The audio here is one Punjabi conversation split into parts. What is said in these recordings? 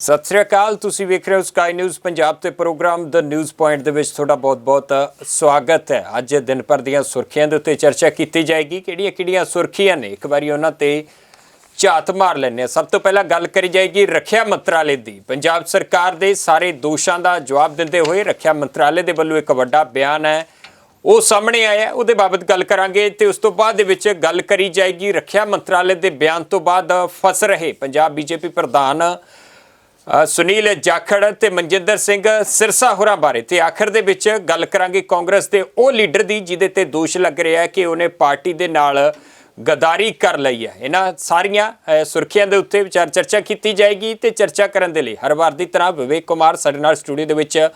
ਸਤਿ ਸ੍ਰੀ ਅਕਾਲ, ਤੁਸੀਂ ਵੇਖ ਰਹੇ ਹੋ ਸਕਾਈ ਨਿਊਜ਼ ਪੰਜਾਬ ਤੇ ਪ੍ਰੋਗਰਾਮ ਦ ਨਿਊਜ਼ ਪੁਆਇੰਟ ਦੇ ਵਿੱਚ ਤੁਹਾਡਾ ਬਹੁਤ-ਬਹੁਤ ਸਵਾਗਤ ਹੈ। ਅੱਜ ਦਿਨ ਭਰ ਦੀਆਂ ਸੁਰਖੀਆਂ ਦੇ ਉੱਤੇ ਚਰਚਾ ਕੀਤੀ ਜਾਏਗੀ ਕਿਹੜੀਆਂ-ਕਿਹੜੀਆਂ ਸੁਰਖੀਆਂ ਨੇ? ਇੱਕ ਵਾਰੀ ਉਹਨਾਂ ਤੇ ਝਾਤ ਮਾਰ ਲੈਂਦੇ ਹਾਂ। ਸਭ ਤੋਂ ਪਹਿਲਾਂ ਗੱਲ ਕਰੀ ਜਾਏਗੀ ਰੱਖਿਆ ਮੰਤਰਾਲੇ ਦੀ। ਪੰਜਾਬ ਸਰਕਾਰ ਦੇ ਸਾਰੇ ਦੋਸ਼ਾਂ ਦਾ ਜਵਾਬ ਦਿੰਦੇ ਹੋਏ ਰੱਖਿਆ ਮੰਤਰਾਲੇ ਦੇ ਵੱਲੋਂ ਇੱਕ ਵੱਡਾ ਬਿਆਨ ਹੈ। ਉਹ ਸਾਹਮਣੇ ਆਇਆ ਉਹਦੇ ਬਾਬਤ ਗੱਲ ਕਰਾਂਗੇ ਤੇ ਉਸ ਤੋਂ ਬਾਅਦ ਦੇ ਵਿੱਚ ਗੱਲ ਕਰੀ ਜਾਏਗੀ। ਰੱਖਿਆ ਮੰਤਰਾਲੇ ਦੇ ਬਿਆਨ ਤੋਂ ਬਾਅਦ ਫਸ ਰਹੇ ਪੰਜਾਬ ਬੀਜੇਪੀ ਪ੍ਰਧਾਨ ਸੁਨੀਲ ਜਾਖੜ ਤੇ ਮਨਜਿੰਦਰ ਸਿੰਘ ਸਿਰਸਾ ਹੋਰਾਂ ਬਾਰੇ ਤੇ ਆਖਰ ਦੇ ਵਿੱਚ ਗੱਲ ਕਰਾਂਗੇ ਕਾਂਗਰਸ ਦੇ ਉਹ ਲੀਡਰ ਦੀ ਜਿਹਦੇ ਤੇ ਦੋਸ਼ ਲੱਗ ਰਿਹਾ ਹੈ ਕਿ ਉਹਨੇ ਪਾਰਟੀ ਦੇ ਨਾਲ ਗਦਾਰੀ ਕਰ ਲਈ ਹੈ। ਇਹਨਾਂ ਸਾਰੀਆਂ ਸੁਰਖੀਆਂ ਦੇ ਉੱਤੇ ਵਿਚਾਰ ਚਰਚਾ ਕੀਤੀ ਜਾਏਗੀ ਤੇ ਚਰਚਾ ਕਰਨ ਦੇ ਲਈ ਹਰ ਵਾਰ ਦੀ ਤਰ੍ਹਾਂ ਵਿਵੇਕ ਕੁਮਾਰ ਸਾਡੇ ਨਾਲ ਸਟੂਡੀਓ ਦੇ ਵਿੱਚ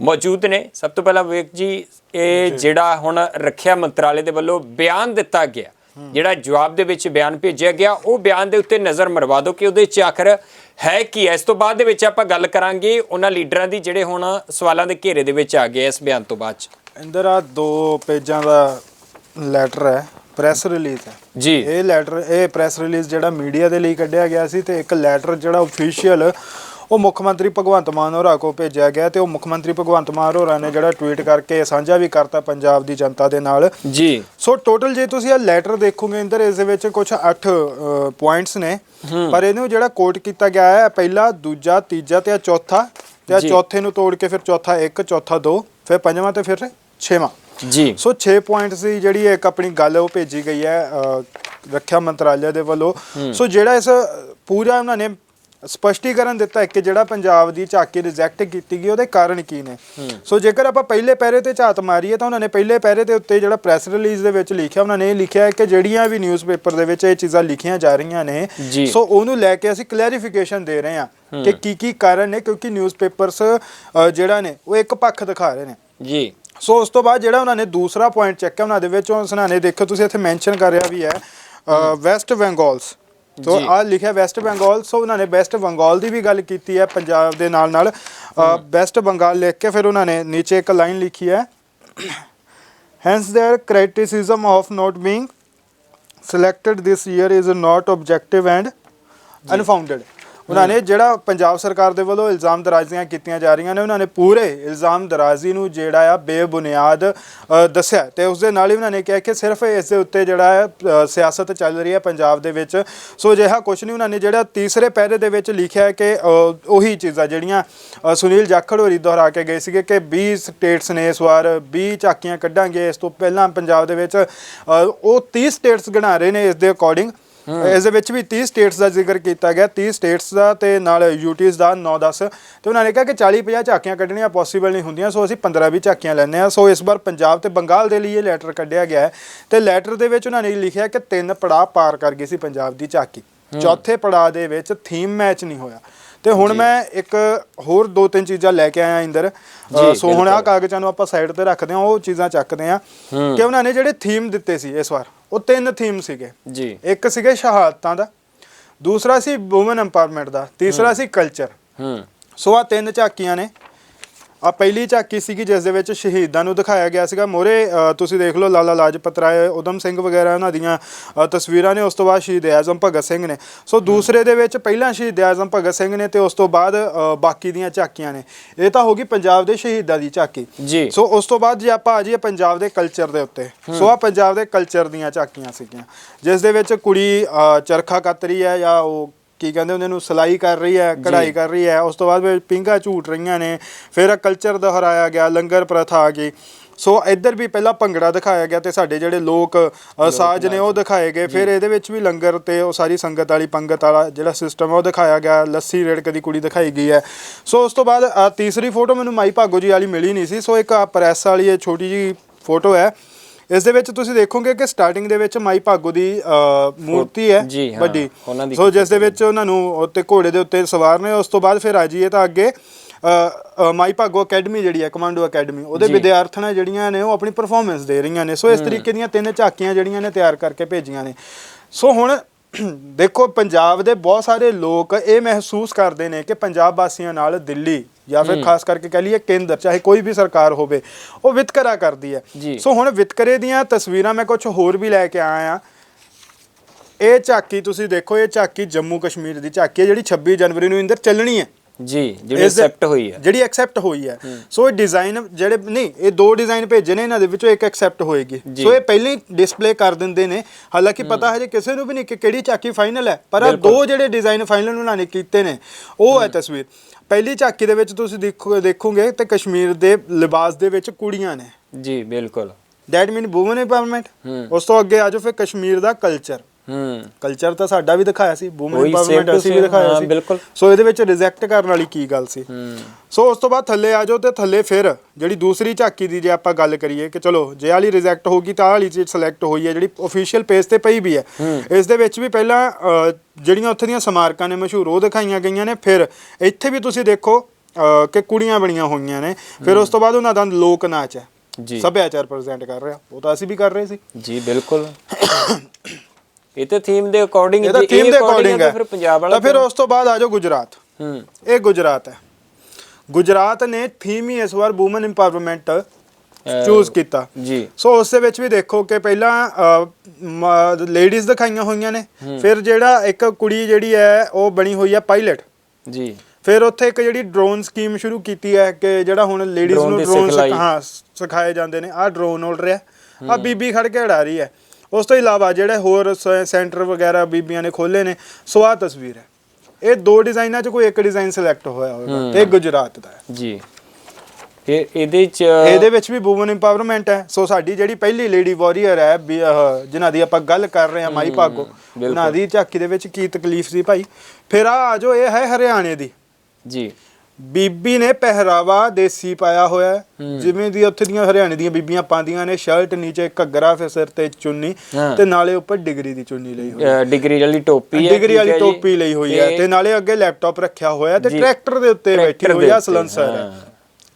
ਮੌਜੂਦ ਨੇ। ਸਭ ਤੋਂ ਪਹਿਲਾਂ ਵਿਵੇਕ ਜੀ ਇਹ ਜਿਹੜਾ ਹੁਣ ਰੱਖਿਆ ਮੰਤਰਾਲੇ ਦੇ ਵੱਲੋਂ ਬਿਆਨ ਦਿੱਤਾ ਗਿਆ ਜਿਹੜਾ ਜਵਾਬ ਦੇ ਵਿੱਚ ਬਿਆਨ ਭੇਜਿਆ ਗਿਆ ਉਹ ਬਿਆਨ ਦੇ ਉੱਤੇ ਨਜ਼ਰ ਮਰਵਾ ਦਿਓ ਕਿ ਉਹਦੇ ਚ ਆਖਰ ਹੈ ਕੀ ਹੈ। ਇਸ ਤੋਂ ਬਾਅਦ ਦੇ ਵਿੱਚ ਆਪਾਂ ਗੱਲ ਕਰਾਂਗੇ ਉਹਨਾਂ ਲੀਡਰਾਂ ਦੀ ਜਿਹੜੇ ਹੁਣ ਸਵਾਲਾਂ ਦੇ ਘੇਰੇ ਦੇ ਵਿੱਚ ਆ ਗਏ ਇਸ ਬਿਆਨ ਤੋਂ ਬਾਅਦ ਚ। ਇੰਦਰ ਆ ਦੋ ਪੇਜਾਂ ਦਾ ਲੈਟਰ ਹੈ ਪ੍ਰੈਸ ਰਿਲੀਜ਼ ਹੈ। ਜੀ। ਇਹ ਲੈਟਰ ਇਹ ਪ੍ਰੈਸ ਰਿਲੀਜ਼ ਜਿਹੜਾ ਮੀਡੀਆ ਦੇ ਲਈ ਕੱਢਿਆ ਗਿਆ ਸੀ ਤੇ ਇੱਕ ਲੈਟਰ ਜਿਹੜਾ ਅਫੀਸ਼ੀਅਲ ਉਹ ਮੁੱਖ ਮੰਤਰੀ ਭਗਵੰਤ ਮਾਨ ਹੋਰਾਂ ਕੋ ਭੇਜਿਆ ਗਿਆ ਤੇ ਉਹ ਮੁੱਖ ਮੰਤਰੀ ਭਗਵੰਤ ਮਾਨ ਹੋਰਾਂ ਨੇ ਜਿਹੜਾ ਟਵੀਟ ਕਰਕੇ ਸਾਂਝਾ ਵੀ ਕਰਤਾ ਪੰਜਾਬ ਦੀ ਜਨਤਾ ਦੇ ਨਾਲ। ਜੀ। ਸੋ ਟੋਟਲ ਜੇ ਤੁਸੀਂ ਇਹ ਲੈਟਰ ਦੇਖੋਗੇ ਇੰਦਰ ਇਸ ਦੇ ਵਿੱਚ ਕੁਝ 8 ਪੁਆਇੰਟਸ ਨੇ। ਪਰ ਇਹਨੂੰ ਜਿਹੜਾ ਕੋਟ ਕੀਤਾ ਗਿਆ ਹੈ ਪਹਿਲਾ ਦੂਜਾ ਤੀਜਾ ਤੇ ਚੌਥਾ। ਤੇ। ਚੌਥੇ ਨੂੰ ਤੋੜ ਕੇ ਫਿਰ ਚੌਥਾ 1 ਚੌਥਾ 2 ਫਿਰ ਪੰਜਵਾਂ ਤੇ ਫਿਰ ਛੇਵਾਂ। ਜੀ। ਸੋ 6 ਪੁਆਇੰਟਸ ਦੀ ਜਿਹੜੀ ਇੱਕ ਆਪਣੀ ਗੱਲ ਉਹ ਭੇਜੀ ਗਈ ਹੈ ਰੱਖਿਆ ਮੰਤਰਾਲੇ ਦੇ ਵੱਲੋਂ। ਸੋ ਜਿਹੜਾ ਇਸ ਪੂਰਾ ਉਹਨਾਂ ਨੇ ਸਪਸ਼ਟੀਕਰਨ ਦਿੱਤਾ ਹੈ ਕਿ ਜਿਹੜਾ ਪੰਜਾਬ ਦੀ ਝਾਕੀ ਰਿਜੈਕਟ ਕੀਤੀ ਗਈ ਉਹਦੇ ਕਾਰਨ ਕੀ ਨੇ? ਸੋ ਜੇਕਰ ਆਪਾਂ ਪਹਿਲੇ ਪੈਰੇ ਤੇ ਝਾਤ ਮਾਰੀਏ ਤਾਂ ਉਹਨਾਂ ਨੇ ਪਹਿਲੇ ਪੈਰੇ ਦੇ ਉੱਤੇ ਜਿਹੜਾ ਪ੍ਰੈਸ ਰਿਲੀਜ਼ ਦੇ ਵਿੱਚ ਲਿਖਿਆ ਉਹਨਾਂ ਨੇ ਇਹ ਲਿਖਿਆ ਹੈ ਕਿ ਜਿਹੜੀਆਂ ਵੀ ਨਿਊਜ਼ਪੇਪਰ ਦੇ ਵਿੱਚ ਇਹ ਚੀਜ਼ਾਂ ਲਿਖੀਆਂ ਜਾ ਰਹੀਆਂ ਨੇ। ਸੋ ਉਹਨੂੰ ਲੈ ਕੇ ਅਸੀਂ ਕਲੈਰੀਫਿਕੇਸ਼ਨ ਦੇ ਰਹੇ ਹਾਂ ਕਿ ਕੀ ਕੀ ਕਾਰਨ ਨੇ ਕਿਉਂਕਿ ਨਿਊਜ਼ਪੇਪਰਸ ਜਿਹੜਾ ਨੇ ਉਹ ਇੱਕ ਪੱਖ ਦਿਖਾ ਰਹੇ ਨੇ। ਜੀ। ਸੋ ਉਸ ਤੋਂ ਬਾਅਦ ਜਿਹੜਾ ਉਹਨਾਂ ਨੇ ਦੂਸਰਾ ਪੁਆਇੰਟ ਚੱਕਿਆ ਉਹਨਾਂ ਦੇ ਵਿੱਚ ਉਸ ਨੇ ਦੇਖੋ ਤੁਸੀਂ ਇੱਥੇ ਮੈਂਸ਼ਨ ਕਰ ਰਿਹਾ ਵੀ ਹੈ ਵੈਸਟ ਬੰਗਾਲਸ ਸੋ ਜੀ। ਆ ਲਿਖਿਆ ਵੈਸਟ ਬੰਗਾਲ ਸੋ ਉਹਨਾਂ ਨੇ ਵੈਸਟ ਬੰਗਾਲ ਦੀ ਵੀ ਗੱਲ ਕੀਤੀ ਹੈ ਪੰਜਾਬ ਦੇ ਨਾਲ ਨਾਲ ਵੈਸਟ ਬੰਗਾਲ ਲਿਖ ਕੇ ਫਿਰ ਉਹਨਾਂ ਨੇ ਨੀਚੇ ਇੱਕ ਲਾਈਨ ਲਿਖੀ ਹੈ hence their criticism of not being selected this year is not objective and unfounded ਉਹਨਾਂ ਨੇ ਜਿਹੜਾ ਪੰਜਾਬ ਸਰਕਾਰ ਦੇ ਵੱਲੋਂ ਇਲਜ਼ਾਮ ਦਰਾਜ਼ੀਆਂ ਕੀਤੀਆਂ ਜਾ ਰਹੀਆਂ ਨੇ, ਉਹਨਾਂ ਨੇ ਪੂਰੇ ਇਲਜ਼ਾਮ ਦਰਾਜ਼ੀ ਨੂੰ ਜਿਹੜਾ ਆ ਬੇਬੁਨਿਆਦ ਦੱਸਿਆ ਤੇ ਉਸ ਦੇ ਨਾਲ ਹੀ ਉਹਨਾਂ ਨੇ ਕਿਹਾ ਕਿ ਸਿਰਫ ਇਸ ਦੇ ਉੱਤੇ ਜਿਹੜਾ ਹੈ ਸਿਆਸਤ ਚੱਲ ਰਹੀ ਹੈ ਪੰਜਾਬ ਦੇ ਵਿੱਚ। ਸੋ ਅਜਿਹਾ ਕੁਝ ਨਹੀਂ, ਉਹਨਾਂ ਨੇ ਜਿਹੜਾ ਤੀਸਰੇ ਪਹਿਰੇ ਦੇ ਵਿੱਚ ਲਿਖਿਆ ਹੈ ਕਿ ਉਹੀ ਚੀਜ਼ਾਂ ਜਿਹੜੀਆਂ ਸੁਨੀਲ ਜਾਖੜ ਹੋਰੀ ਦੁਹਰਾ ਕੇ ਗਏ ਸੀਗੇ ਕਿ 20 ਸਟੇਟਸ ਨੇ ਇਸ ਵਾਰ 20 ਝਾਕੀਆਂ ਕੱਢਾਂਗੇ, ਇਸ ਤੋਂ ਪਹਿਲਾਂ ਪੰਜਾਬ ਦੇ ਵਿੱਚ ਉਹ 30 ਸਟੇਟਸ ਗਣਾ ਰਹੇ ਨੇ ਇਸ ਦੇ ਅਕੋਰਡਿੰਗ ਇਸ ਦੇ ਵਿੱਚ ਵੀ 30 ਸਟੇਟਸ ਦਾ ਜ਼ਿਕਰ ਕੀਤਾ ਗਿਆ 30 ਸਟੇਟਸ ਦਾ ਤੇ ਨਾਲ ਯੂਟੀਜ਼ ਦਾ 9-10 ਤੇ ਉਹਨਾਂ ਨੇ ਕਿਹਾ ਕਿ 40-50 ਝਾਕੀਆਂ ਕੱਢਣੀਆਂ ਪੋਸੀਬਲ ਨਹੀਂ ਹੁੰਦੀਆਂ ਸੋ ਅਸੀਂ 15-20 ਝਾਕੀਆਂ ਲੈਂਦੇ ਆ ਸੋ ਇਸ ਵਾਰ ਪੰਜਾਬ ਤੇ ਬੰਗਾਲ ਦੇ ਲਈ ਇਹ ਲੈਟਰ ਕੱਢਿਆ ਗਿਆ ਹੈ। ਤੇ ਲੈਟਰ ਦੇ ਵਿੱਚ ਉਹਨਾਂ ਨੇ ਲਿਖਿਆ ਕਿ ਤਿੰਨ ਪੜਾਅ ਪਾਰ ਕਰ ਗਈ ਸੀ ਪੰਜਾਬ ਦੀ ਝਾਕੀ। ਚੌਥੇ ਪੜਾਅ ਦੇ ਵਿੱਚ ਥੀਮ ਮੈਚ ਨਹੀਂ ਹੋਇਆ। ਤੇ ਹੁਣ ਮੈਂ ਇੱਕ ਹੋਰ ਦੋ ਤਿੰਨ ਚੀਜ਼ਾਂ ਲੈ ਕੇ ਆਇਆ ਇੰਦਰ। ਸੋ ਹੁਣ ਆ। ਕਾਗਜ਼ਾਂ ਨੂੰ ਆਪਾਂ ਸਾਈਡ ਤੇ ਰੱਖਦੇ ਹਾਂ ਉਹ ਚੀਜ਼ਾਂ ਚੱਕਦੇ ਹਾਂ। ਕਿ ਉਹਨਾਂ ਨੇ ਜਿਹੜੇ ਥੀਮ ਦਿੱਤੇ ਸੀ ਇਸ ਵਾਰ। ਉਹ ਤਿੰਨ ਥੀਮ ਸੀਗੇ। ਜੀ। ਇੱਕ ਸੀਗੇ ਸ਼ਹਾਦਤਾਂ ਦਾ ਦੂਸਰਾ ਸੀ ਔਮਨ ਐਮਪਾਵਰਮੈਂਟ ਦਾ ਤੀਸਰਾ ਸੀ ਕਲਚਰ ਹੂੰ। ਸੋ ਆ ਤਿੰਨ ਝਾਕੀਆਂ ਨੇ। ਆ ਪਹਿਲੀ ਝਾਕੀ ਸੀਗੀ ਜਿਸ ਦੇ ਵਿੱਚ ਸ਼ਹੀਦਾਂ ਨੂੰ ਦਿਖਾਇਆ ਗਿਆ ਸੀਗਾ। ਮੋਰੇ ਤੁਸੀਂ ਦੇਖ ਲਓ ਲਾਲਾ ਲਾਜਪਤ ਰਾਏ ਉਦਮ ਸਿੰਘ ਵਗੈਰਾ ਉਹਨਾਂ ਦੀਆਂ ਅ, ਤਸਵੀਰਾਂ ਨੇ। ਉਸ ਤੋਂ ਬਾਅਦ ਸ਼ਹੀਦ ਆਜ਼ਮ ਭਗਤ ਸਿੰਘ ਨੇ। ਸੋ ਦੂਸਰੇ ਦੇ ਵਿੱਚ ਪਹਿਲਾਂ ਸ਼ਹੀਦ ਆਜ਼ਮ ਭਗਤ ਸਿੰਘ ਨੇ ਤੇ ਉਸ ਤੋਂ ਬਾਅਦ ਅ, ਬਾਕੀ ਦੀਆਂ ਝਾਕੀਆਂ ਨੇ। ਇਹ ਤਾਂ ਹੋ ਗਈ ਪੰਜਾਬ ਦੇ ਸ਼ਹੀਦਾਂ ਦੀ ਝਾਕੀ। ਜੀ। ਸੋ ਉਸ ਤੋਂ ਬਾਅਦ ਜੇ ਆਪਾਂ ਆ ਜਾਈਏ ਪੰਜਾਬ ਦੇ ਕਲਚਰ ਦੇ ਉੱਤੇ। ਸੋ ਆ ਪੰਜਾਬ ਦੇ ਕਲਚਰ ਦੀਆਂ ਝਾਕੀਆਂ ਸੀਗੀਆਂ ਜਿਸ ਦੇ ਵਿੱਚ ਕੁੜੀ ਅ, ਚਰਖਾ ਕੱਤ ਰਹੀ ਹੈ ਜਾਂ ਉਹ ਕੀ ਕਹਿੰਦੇ ਹੁੰਦੇ ਨੂੰ ਸਲਾਈ ਕਰ ਰਹੀ ਹੈ ਕਢਾਈ ਕਰ ਰਹੀ ਹੈ। ਉਸ ਤੋਂ ਬਾਅਦ ਪਿੰਗਾ ਝੂਟ ਰਹੀਆਂ ਨੇ। ਫਿਰ ਕਲਚਰ ਦੁਹਰਾਇਆ ਗਿਆ ਲੰਗਰ ਪ੍ਰਥਾ ਆ ਗਈ। ਸੋ ਇੱਧਰ ਵੀ ਪਹਿਲਾਂ ਭੰਗੜਾ ਦਿਖਾਇਆ ਗਿਆ ਤੇ ਸਾਡੇ ਜਿਹੜੇ ਲੋਕ ਸਾਜ਼ ਨੇ ਉਹ ਦਿਖਾਏ ਗਏ। ਫਿਰ ਇਹਦੇ ਵਿੱਚ ਵੀ ਲੰਗਰ ਤੇ ਉਹ ਸਾਰੀ ਸੰਗਤ ਵਾਲੀ ਪੰਗਤ ਵਾਲਾ ਜਿਹੜਾ ਸਿਸਟਮ ਉਹ ਦਿਖਾਇਆ ਗਿਆ। ਲੱਸੀ ਰੇੜਕ ਦੀ ਕੁੜੀ ਦਿਖਾਈ ਗਈ ਹੈ। ਸੋ ਉਸ ਤੋਂ ਬਾਅਦ ਤੀਸਰੀ ਫੋਟੋ ਮੈਨੂੰ ਮਾਈ ਭਾਗੋ ਜੀ ਵਾਲੀ ਮਿਲੀ ਨਹੀਂ ਸੀ। ਸੋ ਇੱਕ ਪ੍ਰੈਸ ਵਾਲੀ ਇਹ ਛੋਟੀ ਜੀ ਫੋਟੋ ਹੈ। ਇਸ ਦੇ ਵਿੱਚ ਤੁਸੀਂ ਦੇਖੋਗੇ ਕਿ ਸਟਾਰਟਿੰਗ ਦੇ ਵਿੱਚ ਮਾਈ ਭਾਗੋ ਦੀ ਅ, ਮੂਰਤੀ ਹੈ ਜੀ, ਹਾਂ, ਵੱਡੀ। ਉਹਨਾਂ ਦੀ ਸੋ ਜਿਸ ਦੇ ਵਿੱਚ ਉਹਨਾਂ ਨੂੰ ਉੱਤੇ ਘੋੜੇ ਦੇ ਉੱਤੇ ਸਵਾਰ ਨੇ ਉਸ ਤੋਂ ਬਾਅਦ ਫਿਰ ਆ ਜਾਈਏ ਤਾਂ ਅੱਗੇ ਅ, ਅ, ਮਾਈ ਭਾਗੋ ਅਕੈਡਮੀ ਜਿਹੜੀ ਹੈ ਕਮਾਂਡੋ ਅਕੈਡਮੀ ਉਹਦੇ। ਵਿਦਿਆਰਥਣਾਂ ਜਿਹੜੀਆਂ ਨੇ ਉਹ ਆਪਣੀ ਪਰਫਾਰਮੈਂਸ ਦੇ ਰਹੀਆਂ ਨੇ। ਸੋ ਇਸ ਤਰੀਕੇ ਦੀਆਂ ਤਿੰਨ ਝਾਕੀਆਂ ਜਿਹੜੀਆਂ ਨੇ ਤਿਆਰ ਕਰਕੇ ਭੇਜੀਆਂ ਨੇ। ਸੋ ਹੁਣ ਦੇਖੋ ਪੰਜਾਬ ਦੇ ਬਹੁਤ ਸਾਰੇ ਲੋਕ ਇਹ ਮਹਿਸੂਸ ਕਰਦੇ ਨੇ ਕਿ ਪੰਜਾਬ ਵਾਸੀਆਂ ਨਾਲ ਦਿੱਲੀ ਜਾਂ ਫਿਰ ਖਾਸ ਕਰਕੇ ਕਹ ਲਈਏ ਕੇਂਦਰ ਚਾਹੇ ਕੋਈ ਵੀ ਸਰਕਾਰ ਹੋਵੇ ਉਹ ਵਿਤਕਰਾ ਕਰਦੀ ਹੈ। ਸੋ ਹੁਣ ਵਿਤਕਰੇ ਦੀਆਂ ਤਸਵੀਰਾਂ ਮੈਂ ਕੁਝ ਹੋਰ ਵੀ ਲੈ ਕੇ ਆਇਆ ਆ ਇਹ ਝਾਕੀ ਤੁਸੀਂ ਦੇਖੋ ਇਹ ਝਾਕੀ ਜੰਮੂ ਕਸ਼ਮੀਰ ਦੀ ਝਾਕੀ ਹੈ ਜਿਹੜੀ 26 ਜਨਵਰੀ ਨੂੰ ਇੰਦਰ ਚੱਲਣੀ ਹੈ। ਜੀ ਜਿਹੜੀ ਐਕਸੈਪਟ ਹੋਈ ਹੈ। ਜਿਹੜੀ ਐਕਸੈਪਟ ਹੋਈ ਹੈ। ਸੋ ਇਹ ਡਿਜ਼ਾਈਨ ਜਿਹੜੇ ਨਹੀਂ ਇਹ ਦੋ ਡਿਜ਼ਾਈਨ ਭੇਜੇ ਨੇ ਇਹਨਾਂ ਦੇ ਵਿੱਚੋਂ ਇੱਕ ਐਕਸੈਪਟ ਹੋਏਗੀ। ਸੋ ਇਹ ਪਹਿਲਾਂ ਹੀ ਡਿਸਪਲੇ ਕਰ ਦਿੰਦੇ ਨੇ। ਹਾਲਾਂਕਿ ਪਤਾ ਹਜੇ ਕਿਸੇ ਨੂੰ ਵੀ ਨਹੀਂ ਕਿ ਕਿਹੜੀ ਝਾਕੀ ਫਾਈਨਲ ਹੈ ਪਰ ਆਹ ਦੋ ਜਿਹੜੇ ਡਿਜ਼ਾਈਨ ਫਾਈਨਲ ਉਹਨਾਂ ਨੇ ਕੀਤੇ ਨੇ ਉਹ ਹੈ। ਤਸਵੀਰ। ਪਹਿਲੀ ਝਾਕੀ ਦੇ ਵਿੱਚ ਤੁਸੀਂ ਦੇਖੋ ਦੇਖੋਗੇ ਤੇ ਕਸ਼ਮੀਰ ਦੇ ਲਿਬਾਸ ਦੇ ਵਿੱਚ ਕੁੜੀਆਂ ਨੇ। ਜੀ ਬਿਲਕੁਲ। ਦੈਟ ਮੀਨ ਵੂਮਨ ਐਮਪਾਵਰਮੈਂਟ ਹੂੰ। ਉਸ ਤੋਂ ਅੱਗੇ ਆਜੋ ਫਿਰ ਕਸ਼ਮੀਰ ਦਾ ਕਲਚਰ ਹੂੰ। ਕਲਚਰ ਤਾਂ ਸਾਡਾ ਵੀ ਦਿਖਾਇਆ ਸੀ ਵੂਮਨ ਉਹੀ same ਐਮਪਾਵਰਮੈਂਟ to ਅਸੀਂ ਵੀ same, ਦਿਖਾਇਆ ਹਾਂ, ਸੀ। ਬਿਲਕੁਲ। ਸੋ ਇਹਦੇ ਵਿੱਚ ਰਿਜੈਕਟ ਕਰਨ ਵਾਲੀ ਕੀ ਗੱਲ ਸੀ? ਹੂੰ। ਸੋ ਉਸ ਤੋਂ ਬਾਅਦ ਥੱਲੇ ਆ ਜਾਓ ਤੇ ਥੱਲੇ ਫਿਰ ਜਿਹੜੀ ਦੂਸਰੀ ਝਾਕੀ ਦੀ ਜੇ ਆਪਾਂ ਗੱਲ ਕਰੀਏ ਕਿ ਚਲੋ ਜੇ ਵਾਲੀ ਰਿਜੈਕਟ ਹੋ ਗਈ ਤਾਂ ਆਹ ਵਾਲੀ ਚੀਜ਼ ਸਿਲੈਕਟ ਹੋਈ ਹੈ ਜਿਹੜੀ ਅਫੀਸ਼ੀਅਲ ਪੇਜ ਤੇ ਪਈ ਵੀ ਹੈ। ਇਸ ਦੇ ਵਿੱਚ ਵੀ ਪਹਿਲਾਂ ਅ, ਜਿਹੜੀਆਂ ਉੱਥੇ ਦੀਆਂ ਸਮਾਰਕਾਂ ਨੇ ਮਸ਼ਹੂਰ ਉਹ ਦਿਖਾਈਆਂ ਗਈਆਂ ਨੇ। ਫਿਰ ਇੱਥੇ ਵੀ ਤੁਸੀਂ ਦੇਖੋ ਅ, ਕਿ ਕੁੜੀਆਂ ਬਣੀਆਂ ਹੋਈਆਂ ਨੇ। ਫਿਰ ਉਸ ਤੋਂ ਬਾਅਦ ਉਹਨਾਂ ਦਾ ਲੋਕ ਨਾਚ ਹੈ। ਜੀ। ਸੱਭਿਆਚਾਰ ਪ੍ਰੈਜ਼ੈਂਟ ਕਰ ਰਿਹਾ। ਉਹ ਤਾਂ ਅਸੀਂ ਵੀ ਕਰ ਰਹੇ ਸੀ। ਜੀ ਬਿਲਕੁਲ। ਇਹ ਤਾਂ ਥੀਮ ਦੇ ਅਕੋਰਡਿੰਗ ਇਹ ਤਾਂ ਥੀਮ ਦੇ ਅਕੋਰਡਿੰਗ ਹੈ। ਫਿਰ ਪੰਜਾਬ ਵਾਲਾ ਤਾਂ ਫਿਰ ਉਸ ਤੋਂ ਬਾਅਦ ਆ ਜਾਓ ਗੁਜਰਾਤ। ਹੂੰ। ਇਹ ਗੁਜਰਾਤ ਹੈ। ਗੁਜਰਾਤ ਨੇ ਥੀਮ ਹੀ ਇਸ ਵਾਰ ਔਮਨ ਇੰਪਾਵਰਮੈਂਟ ਚੂਜ਼ ਕੀਤਾ। ਜੀ। ਸੋ ਉਸ ਦੇ ਵਿੱਚ ਵੀ ਦੇਖੋ ਕਿ ਪਹਿਲਾਂ ਲੇਡੀਜ਼ ਦਿਖਾਈਆਂ ਹੋਈਆਂ ਨੇ। ਫਿਰ ਜਿਹੜਾ ਇੱਕ ਕੁੜੀ ਜਿਹੜੀ ਹੈ ਉਹ ਬਣੀ ਹੋਈ ਹੈ ਪਾਇਲਟ ਜੀ। ਫਿਰ ਉੱਥੇ ਇੱਕ ਜਿਹੜੀ ਡਰੋਨ ਸਕੀਮ ਸ਼ੁਰੂ ਕੀਤੀ ਹੈ ਕਿ ਜਿਹੜਾ ਹੁਣ ਲੇਡੀਜ਼ ਨੂੰ ਡਰੋਨ। ਹਾਂ ਸਿਖਾਏ ਜਾਂਦੇ ਨੇ। ਆਹ ਡਰੋਨ ਉੜ ਰਿਹਾ। ਆ ਬੀਬੀ ਖੜ ਕੇ ਉਡਾ ਰਹੀ ਹੈ। ਉਸ ਤੋਂ ਇਲਾਵਾ ਜਿਹੜੇ ਹੋਰ ਸੈਂਟਰ ਵਗੈਰਾ ਬੀਬੀਆਂ ਨੇ ਖੋਲੇ ਨੇ ਸੋ ਆਹ ਤਸਵੀਰ ਹੈ। ਇਹ ਦੋ ਡਿਜ਼ਾਈਨਾਂ 'ਚ ਕੋਈ ਇੱਕ ਡਿਜ਼ਾਈਨ ਸਿਲੈਕਟ ਹੋਇਆ ਹੋਵੇਗਾ ਇਹ ਗੁਜਰਾਤ ਦਾ ਹੈ। ਜੀ। ਇਹ ਇਹਦੇ ਚ ਇਹਦੇ ਵਿੱਚ ਵੀ ਵੂਮਨ ਇੰਪਾਵਰਮੈਂਟ ਹੈ। ਸੋ ਸਾਡੀ ਜਿਹੜੀ ਪਹਿਲੀ ਲੇਡੀ ਵਾਰੀਅਰ ਹੈ ਜਿਨ੍ਹਾਂ ਦੀ ਆਪਾਂ ਗੱਲ ਕਰ ਰਹੇ ਹਾਂ ਮਾਈ ਭਾਗੋ ਉਹਨਾਂ ਦੀ ਝਾਕੀ ਦੇ ਵਿੱਚ ਕੀ ਤਕਲੀਫ ਸੀ ਭਾਈ? ਫਿਰ ਆ ਆਜੋ ਇਹ ਹੈ ਹਰਿਆਣੇ ਦੀ। ਜੀ। ਬੀਬੀ ਨੇ ਪਹਿਰਾਵਾ ਦੇਸੀ ਪਾਇਆ ਹੋਇਆ ਹੈ। ਜਿਵੇਂ ਦੀ ਉੱਥੇ ਦੀਆਂ ਹਰਿਆਣੇ ਦੀਆਂ ਬੀਬੀਆਂ ਪਾਉਂਦੀਆਂ ਨੇ ਸ਼ਰਟ ਨੀਚੇ ਘੱਗਰਾ ਫਿਰ ਸਿਰ ਤੇ ਚੁੰਨੀ ਹਾਂ। ਤੇ ਨਾਲੇ ਉੱਪਰ ਡਿਗਰੀ ਦੀ ਚੁੰਨੀ ਲਈ ਹੋਈ ਹੈ ਡਿਗਰੀ ਵਾਲੀ ਟੋਪੀ ਹੈ ਡਿਗਰੀ ਠੀਕ ਵਾਲੀ ਹੈ ਜੀ। ਟੋਪੀ ਲਈ ਹੋਈ ਹੈ ਤੇ ਨਾਲੇ ਅੱਗੇ ਲੈਪਟਾਪ ਰੱਖਿਆ ਹੋਇਆ ਤੇ ਜੀ। ਟਰੈਕਟਰ ਦੇ ਉੱਤੇ ਬੈਠੀ ਟਰੈਕਟਰ ਹੋਈ ਦੇ ਆ ਉੱਤੇ, ਸਲੈਂਸਰ ਹੈ ਹਾਂ।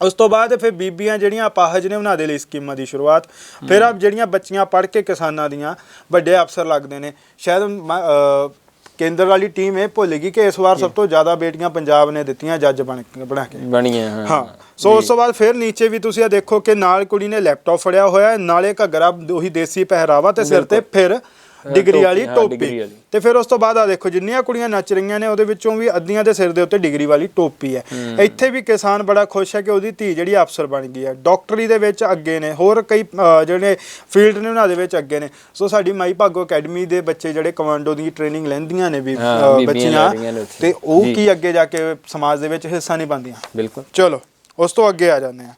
ਉਸ ਤੋਂ ਬਾਅਦ ਫਿਰ ਬੀਬੀਆਂ ਜਿਹੜੀਆਂ ਅਪਾਹਜ ਨੇ ਉਹਨਾਂ ਦੇ ਲਈ ਸਕੀਮਾਂ ਦੀ ਸ਼ੁਰੂਆਤ ਫਿਰ ਆਪ ਜਿਹੜੀਆਂ ਬੱਚੀਆਂ ਪੜ੍ਹ ਕੇ ਕਿਸਾਨਾਂ ਦੀਆਂ ਵੱਡੇ ਅਫਸਰ ਲੱਗਦੇ ਨੇ ਸ਼ਾਇਦ ਮ- ਅਹ ਕੇਂਦਰ ਵਾਲੀ ਟੀਮ ਇਹ ਭੁੱਲ ਗਈ ਕਿ ਇਸ ਵਾਰ ਸਭ ਤੋਂ ਜ਼ਿਆਦਾ ਬੇਟੀਆਂ ਪੰਜਾਬ ਨੇ ਦਿੱਤੀਆਂ ਜੱਜ ਬਣ ਕੇ ਬਣਾ ਕੇ। ਬਣੀਆਂ ਹਾਂ ਹਾਂ। ਸੋ ਉਸ ਤੋਂ ਬਾਅਦ ਫਿਰ ਨੀਚੇ ਵੀ ਤੁਸੀਂ ਆ ਦੇਖੋ ਕਿ ਨਾਲ ਕੁੜੀ ਨੇ ਲੈਪਟਾਪ ਫੜਿਆ ਹੋਇਆ ਹੈ ਨਾਲੇ ਘੱਗਰਾ ਉਹੀ ਦੇਸੀ ਪਹਿਰਾਵਾ ਤੇ ਸਿਰ ਤੇ ਫਿਰ ਡਿਗਰੀ ਵਾਲੀ ਟੋਪੀ। ਤੇ ਫਿਰ ਉਸ ਤੋਂ ਬਾਅਦ ਆ ਦੇਖੋ ਜਿੰਨੀਆਂ ਕੁੜੀਆਂ ਨੱਚ ਰਹੀਆਂ ਨੇ ਉਹਦੇ ਵਿੱਚੋਂ ਵੀ ਅੱਧੀਆਂ ਦੇ ਸਿਰ ਦੇ ਉੱਤੇ ਡਿਗਰੀ ਵਾਲੀ ਟੋਪੀ ਹੈ। ਇੱਥੇ ਵੀ ਕਿਸਾਨ ਬੜਾ ਖੁਸ਼ ਹੈ ਕਿ ਉਹਦੀ ਧੀ ਜਿਹੜੀ ਅਫਸਰ ਬਣ ਗਈ ਹੈ। ਡਾਕਟਰੀ ਦੇ ਵਿੱਚ ਅੱਗੇ ਨੇ ਹੋਰ ਕਈ ਜਿਹੜੇ ਫੀਲਡ ਨੇ ਉਹਨਾਂ ਦੇ ਵਿੱਚ ਅੱਗੇ ਨੇ। ਸੋ ਸਾਡੀ ਮਾਈ ਭਾਗੋ ਅਕੈਡਮੀ ਦੇ ਬੱਚੇ ਜਿਹੜੇ ਕਮਾਂਡੋ ਦੀ ਟ੍ਰੇਨਿੰਗ ਲੈਂਦੀਆਂ ਨੇ ਵੀ ਬੱਚੀਆਂ। ਤੇ ਉਹ। ਕੀ ਅੱਗੇ ਜਾ ਕੇ ਸਮਾਜ ਦੇ ਵਿੱਚ ਹਿੱਸਾ ਨਹੀਂ ਪਾਉਂਦੀਆਂ ਬਿਲਕੁਲ। ਚਲੋ ਉਸ ਤੋਂ ਅੱਗੇ ਆ ਜਾਂਦੇ ਆ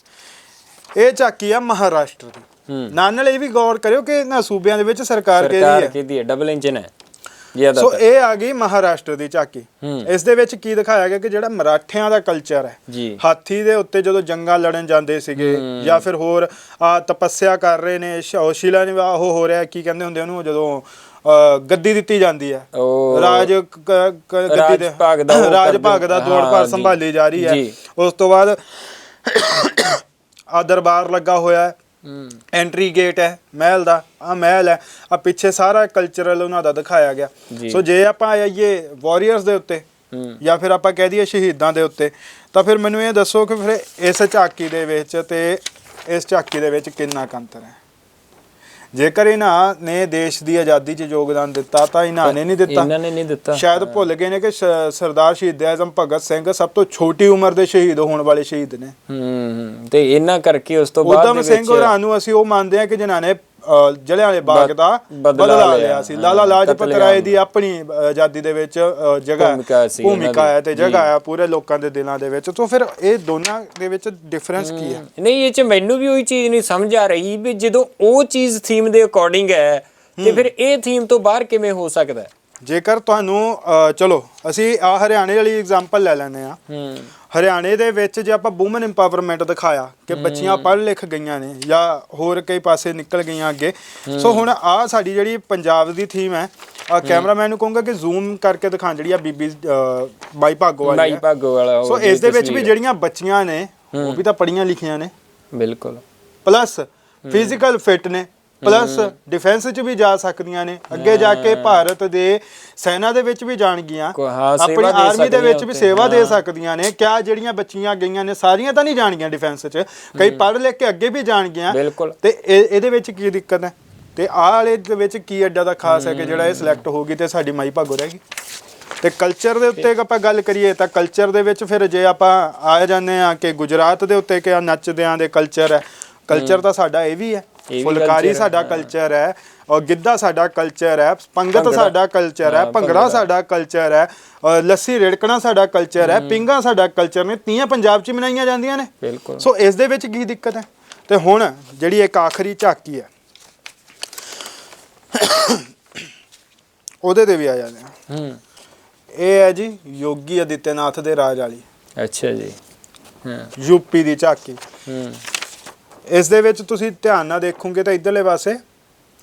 ਇਹ ਝਾਕੀ ਆ ਮਹਾਰਾਸ਼ਟਰ ਦੀ। ਨਾਲ ਨਾਲ ਇਹ ਵੀ ਗੌਰ ਕਰਿਓ ਕਿ ਇਹਨਾਂ ਸੂਬਿਆਂ ਦੇ ਵਿੱਚ ਸਰਕਾਰ ਕਿਹਦੀ ਸਰਕਾਰ ਹੈ? ਕਿਹਦੀ ਹੈ? ਡਬਲ ਇੰਜਨ ਹੈ। ਸੋ ਇਹ ਆ ਗਈ ਮਹਾਰਾਸ਼ਟਰ ਦੀ ਝਾਕੀ। ਇਸ ਦੇ ਵਿੱਚ ਕੀ ਦਿਖਾਇਆ ਗਿਆ ਕਿ ਜਿਹੜਾ ਮਰਾਠਿਆਂ ਦਾ ਕਲਚਰ ਹੈ ਜੀ। ਹਾਥੀ ਦੇ ਉੱਤੇ ਜਦੋਂ ਜੰਗਾਂ ਲੜਨ ਜਾਂਦੇ ਸੀਗੇ ਜਾਂ ਫਿਰ ਹੋਰ ਆ ਤਪੱਸਿਆ ਕਰ ਰਹੇ ਨੇ ਸ਼- ਸ਼ਿਲਾ ਨਿਵਾਹ ਉਹ ਹੋ ਰਿਹਾ ਕੀ ਕਹਿੰਦੇ ਹੁੰਦੇ ਉਹਨੂੰ ਜਦੋਂ ਅ, ਗੱਦੀ ਦਿੱਤੀ ਜਾਂਦੀ ਹੈ। ਉਹ ਰਾਜ ਕ- ਕ- ਗੱਦੀ ਰਾਜ ਦੇ ਭਾਗ ਦਾ ਉਹ ਰਾਜ ਕਰਦੇ- ਭਾਗ ਦਾ ਦੌੜ ਹਾਂ, ਭਾਰ ਜੀ। ਸੰਭਾਲੀ ਜਾ ਰਹੀ ਹੈ। ਜੀ। ਉਸ ਤੋਂ ਬਾਅਦ ਆ ਦਰਬਾਰ ਲੱਗਾ ਹੋਇਆ ਹੂੰ। ਐਂਟਰੀ ਗੇਟ ਹੈ ਮਹਿਲ ਦਾ ਆ ਮਹਿਲ ਹੈ। ਆ ਪਿੱਛੇ ਸਾਰਾ ਕਲਚਰਲ ਉਹਨਾਂ ਦਾ ਦਿਖਾਇਆ ਗਿਆ। ਸੋ ਜੇ ਆਪਾਂ ਆਈਏ ਵਾਰੀਅਰਸ ਦੇ ਉੱਤੇ ਜਾਂ ਫਿਰ ਆਪਾਂ ਕਹਿ ਦਈਏ ਸ਼ਹੀਦਾਂ ਦੇ ਉੱਤੇ ਤਾਂ ਫਿਰ ਮੈਨੂੰ ਇਹ ਦੱਸੋ ਕਿ ਫਿਰ ਇਸ ਝਾਕੀ ਦੇ ਵਿੱਚ ਤੇ ਇਸ ਝਾਕੀ ਦੇ ਵਿੱਚ ਕਿੰਨਾ ਅੰਤਰ ਹੈ? ਜੇਕਰ ਇਹਨਾਂ ਨੇ ਦੇਸ਼ ਦੀ ਆਜ਼ਾਦੀ 'ਚ ਯੋਗਦਾਨ ਦਿੱਤਾ ਤਾਂ ਇਹਨਾਂ ਨੇ ਨਹੀਂ ਦਿੱਤਾ। ਇਹਨਾਂ ਨੇ ਨਹੀਂ ਦਿੱਤਾ। ਸ਼ਾਇਦ ਭੁੱਲ ਗਏ ਨੇ ਕਿ ਸਰਦਾਰ ਸ਼ਹੀਦ ਆਜ਼ਮ ਭਗਤ ਸਿੰਘ ਸਭ ਤੋਂ ਛੋਟੀ ਉਮਰ ਦੇ ਸ਼ਹੀਦ ਹੋਣ ਵਾਲੇ ਸ਼ਹੀਦ ਨੇ। ਹੂੰ ਤੇ ਇਹਨਾਂ ਕਰਕੇ ਉਸ ਤੋਂ ਬਾਅਦ ਉਦਮ ਸਿੰਘ ਹੋਰਾਂ ਨੂੰ ਅਸੀਂ ਉਹ ਮੰਨਦੇ ਹਾਂ ਕਿ ਜਿਨ੍ਹਾਂ ਨੇ ਜਲਿਆਂ ਵਾਲੇ ਬਾਗ ਦਾ ਬਦਲਾ ਲਿਆ। ਸੀ। ਲਾਲਾ ਲਾਜਪਤ ਰਾਏ ਦੀ ਆਪਣੀ ਆਜ਼ਾਦੀ ਦੇ ਵਿੱਚ ਜਗ੍ਹਾ ਭੂਮਿਕਾ। ਹੈ ਤੇ ਜਗ੍ਹਾ ਹੈ ਪੂਰੇ ਲੋਕਾਂ ਦੇ ਦਿਲਾਂ ਦੇ ਵਿੱਚ। ਤੋਂ ਫਿਰ ਇਹ ਦੋਨਾਂ ਦੇ ਵਿੱਚ ਡਿਫਰੈਂਸ ਕੀ ਹੈ? ਨਹੀਂ ਇਹ ਚ ਮੈਨੂੰ ਵੀ ਉਹੀ ਚੀਜ਼ ਨਹੀਂ ਸਮਝ ਆ ਰਹੀ ਵੀ ਜਦੋਂ ਉਹ ਚੀਜ਼ ਥੀਮ ਦੇ ਅਕੋਰਡਿੰਗ ਹੈ ਤੇ ਫਿਰ ਇਹ ਥੀਮ ਤੋਂ ਬਾਹਰ ਕਿਵੇਂ ਹੋ ਸਕਦਾ ਹੈ? ਜੇਕਰ ਤੁਹਾਨੂੰ ਅ, ਚਲੋ ਅਸੀਂ ਆ ਹਰਿਆਣੇ ਵਾਲੀ ਐਗਜ਼ਾਮਪਲ ਲੈ ਲੈਂਦੇ ਆ ਹੂੰ। ਹਰਿਆਣੇ ਦੇ ਵਿੱਚ ਜੇ ਆਪਾਂ ਔਮਨ ਇੰਪਾਵਰਮੈਂਟ ਦਿਖਾਇਆ ਕਿ ਬੱਚੀਆਂ ਪੜ੍ਹ ਲਿਖ ਗਈਆਂ ਨੇ ਜਾਂ ਹੋਰ ਕਈ ਪਾਸੇ ਨਿਕਲ ਗਈਆਂ ਅੱਗੇ ਸੋ ਹੁਣ ਆ ਸਾਡੀ ਜਿਹੜੀ ਪੰਜਾਬ ਦੀ ਥੀਮ ਹੈ ਆ ਕੈਮਰਾਮੈਨ ਨੂੰ ਕਹੂੰਗਾ ਕਿ ਜ਼ੂਮ ਕਰਕੇ ਦਿਖਾਣ ਜਿਹੜੀ ਆ ਬੀਬੀ ਅ, ਬਾਈ ਭਾਗੋ ਵਾਲੀ ਬਾਈ ਹੈ। ਭਾਗੋ ਵਾਲਾ ਸੋ ਜਿਹੜੀ ਇਸ ਦੇ ਵਿੱਚ ਵੀ ਤਸਵੀਰ। ਜਿਹੜੀਆਂ ਬੱਚੀਆਂ ਨੇ ਉਹ ਵੀ ਤਾਂ ਪੜ੍ਹੀਆਂ ਲਿਖੀਆਂ ਨੇ। ਬਿਲਕੁਲ। ਪਲੱਸ ਫਿਜ਼ੀਕਲ ਫਿਟ ਨੇ। ਪਲੱਸ ਡਿਫੈਂਸ 'ਚ ਵੀ ਜਾ ਸਕਦੀਆਂ ਨੇ। ਅੱਗੇ ਜਾ ਕੇ ਭਾਰਤ ਦੇ ਸੈਨਾ ਦੇ ਵਿੱਚ ਵੀ ਜਾਣਗੀਆਂ। ਹਾਂ, ਸੇਵਾ ਆਪਣੀ ਦੇ ਆਰਮੀ ਦੇ ਵਿੱਚ ਵੀ ਉੱਥੇ, ਸੇਵਾ ਦੇ। ਸਕਦੀਆਂ ਨੇ। ਕਿਆ ਜਿਹੜੀਆਂ ਬੱਚੀਆਂ ਗਈਆਂ ਨੇ ਸਾਰੀਆਂ ਤਾਂ ਨਹੀਂ ਜਾਣਗੀਆਂ ਡਿਫੈਂਸ 'ਚ। ਕਈ ਪੜ੍ਹ ਲਿਖ ਕੇ ਅੱਗੇ ਵੀ ਜਾਣਗੀਆਂ। ਬਿਲਕੁਲ। ਤੇ ਇਹ- ਇਹਦੇ ਵਿੱਚ ਕੀ ਦਿੱਕਤ ਹੈ? ਤੇ ਆਹ ਵਾਲੇ ਦੇ ਵਿੱਚ ਕੀ ਐਡਾ ਦਾ ਖਾਸ ਹੈ ਕਿ ਜਿਹੜਾ ਇਹ ਸਿਲੈਕਟ ਹੋ। ਗਈ ਤੇ ਸਾਡੀ ਮਾਈ ਭਾਗੋ ਰਹਿ ਗਈ। ਤੇ ਕਲਚਰ ਦੇ ਉੱਤੇ ਜੇ ਆਪਾਂ ਗੱਲ ਕਰੀਏ ਤਾਂ ਕਲਚਰ ਦੇ ਵਿੱਚ ਫਿਰ ਜੇ ਆਪਾਂ ਆ ਜਾਂਦੇ ਆ ਕਿ ਗੁਜਰਾਤ ਦੇ ਉੱਤੇ ਕਿ ਆ ਨੱਚਦਿਆਂ ਦੇ ਕਲਚਰ ਹੈ। ਕਲਚਰ ਤਾਂ ਸਾਡਾ ਇਹ ਵੀ ਹੈ। ਇਹ ਵੀ ਫੁਲਕਾਰੀ ਸਾਡਾ ਕਲਚਰ ਹੈ ਔਰ ਗਿੱਧਾ ਸਾਡਾ ਕਲਚਰ ਹੈ ਪੰਗਤ। ਸਾਡਾ ਕਲਚਰ ਹੈ ਭੰਗੜਾ। ਸਾਡਾ ਕਲਚਰ ਹੈ ਔਰ ਲੱਸੀ ਰੇੜਕਣਾ ਸਾਡਾ ਕਲਚਰ ਹੈ ਪਿੰਗਾ ਸਾਡਾ ਕਲਚਰ ਨੇ ਤੀਆਂ ਪੰਜਾਬ 'ਚ ਮਨਾਈਆਂ ਜਾਂਦੀਆਂ ਨੇ। ਬਿਲਕੁਲ। ਸੋ ਇਸ ਦੇ ਵਿੱਚ ਕੀ ਦਿੱਕਤ ਹੈ? ਤੇ ਹੁਣ ਜਿਹੜੀ ਇੱਕ ਆਖਰੀ ਝਾਕੀ ਹੈ ਉਹਦੇ ਤੇ ਵੀ ਆ ਜਾਂਦੇ ਆ ਹੂੰ। ਇਹ ਹੈ ਜੀ ਯੋਗੀ ਆਦਿੱਤਿਆਨਾਥ ਦੇ ਰਾਜ ਵਾਲੀ। ਅੱਛਾ ਜੀ। ਹਾਂ। ਯੂਪੀ ਦੀ ਝਾਕੀ। ਹੂੰ। ਇਸ ਦੇ ਵਿੱਚ ਤੁਸੀਂ ਧਿਆਨ ਨਾਲ ਦੇਖੋਗੇ ਤਾਂ ਇਧਰਲੇ ਪਾਸੇ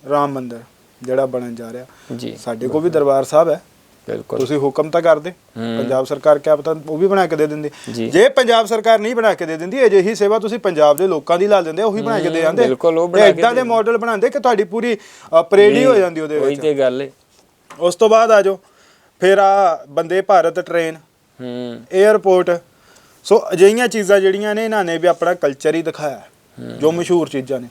ਰਾਮ ਮੰਦਿਰ ਜਿਹੜਾ ਬਣਨ ਜਾ ਰਿਹਾ। ਜੀ। ਸਾਡੇ ਕੋਲ ਵੀ ਦਰਬਾਰ ਸਾਹਿਬ ਹੈ। ਬਿਲਕੁਲ। ਤੁਸੀਂ ਹੁਕਮ ਤਾਂ ਕਰਦੇ। ਪੰਜਾਬ ਸਰਕਾਰ ਕਿਆ ਪਤਾ ਉਹ ਵੀ ਬਣਾ ਕੇ ਦੇ ਦਿੰਦੀ। ਜੀ। ਪੰਜਾਬ ਸਰਕਾਰ ਨਹੀਂ ਬਣਾ ਕੇ ਦੇ ਦਿੰਦੀ ਅਜਿਹੀ ਸੇਵਾ ਤੁਸੀਂ ਪੰਜਾਬ ਦੇ ਲੋਕਾਂ ਦੀ ਲਾ ਦਿੰਦੇ ਉਹੀ ਬਣਾ ਕੇ ਦੇ ਜਾਂਦੇ ਬਿਲਕੁਲ, ਉਹ ਬਣਾ ਕੇ ਇਦਾਂ ਦੇ ਮਾਡਲ ਬਣਾਉਂਦੇ ਕਿ ਤੁਹਾਡੀ ਪੂਰੀ ਪਰੇਡ ਹੀ ਹੋ ਜਾਂਦੀ ਉਹਦੇ ਉਹੀ ਵਿੱਚ। ਤੇ ਗੱਲ ਹੈ ਉਸ ਤੋਂ ਬਾਅਦ ਆ ਜਾਓ ਫਿਰ ਆ ਬੰਦੇ ਭਾਰਤ ਟ੍ਰੇਨ ਹੂੰ। 에ਅਰਪੋਰਟ ਸੋ ਅਜਿਹੀਆਂ ਚੀਜ਼ਾਂ ਜਿਹੜੀਆਂ ਨੇ ਇਹਨਾਂ ਨੇ ਵੀ ਆਪਣਾ ਕਲਚਰ ਹੀ ਦਿਖਾਇਆ। ਜੋ ਮਸ਼ਹੂਰ ਚੀਜ਼ਾਂ ਨੇ।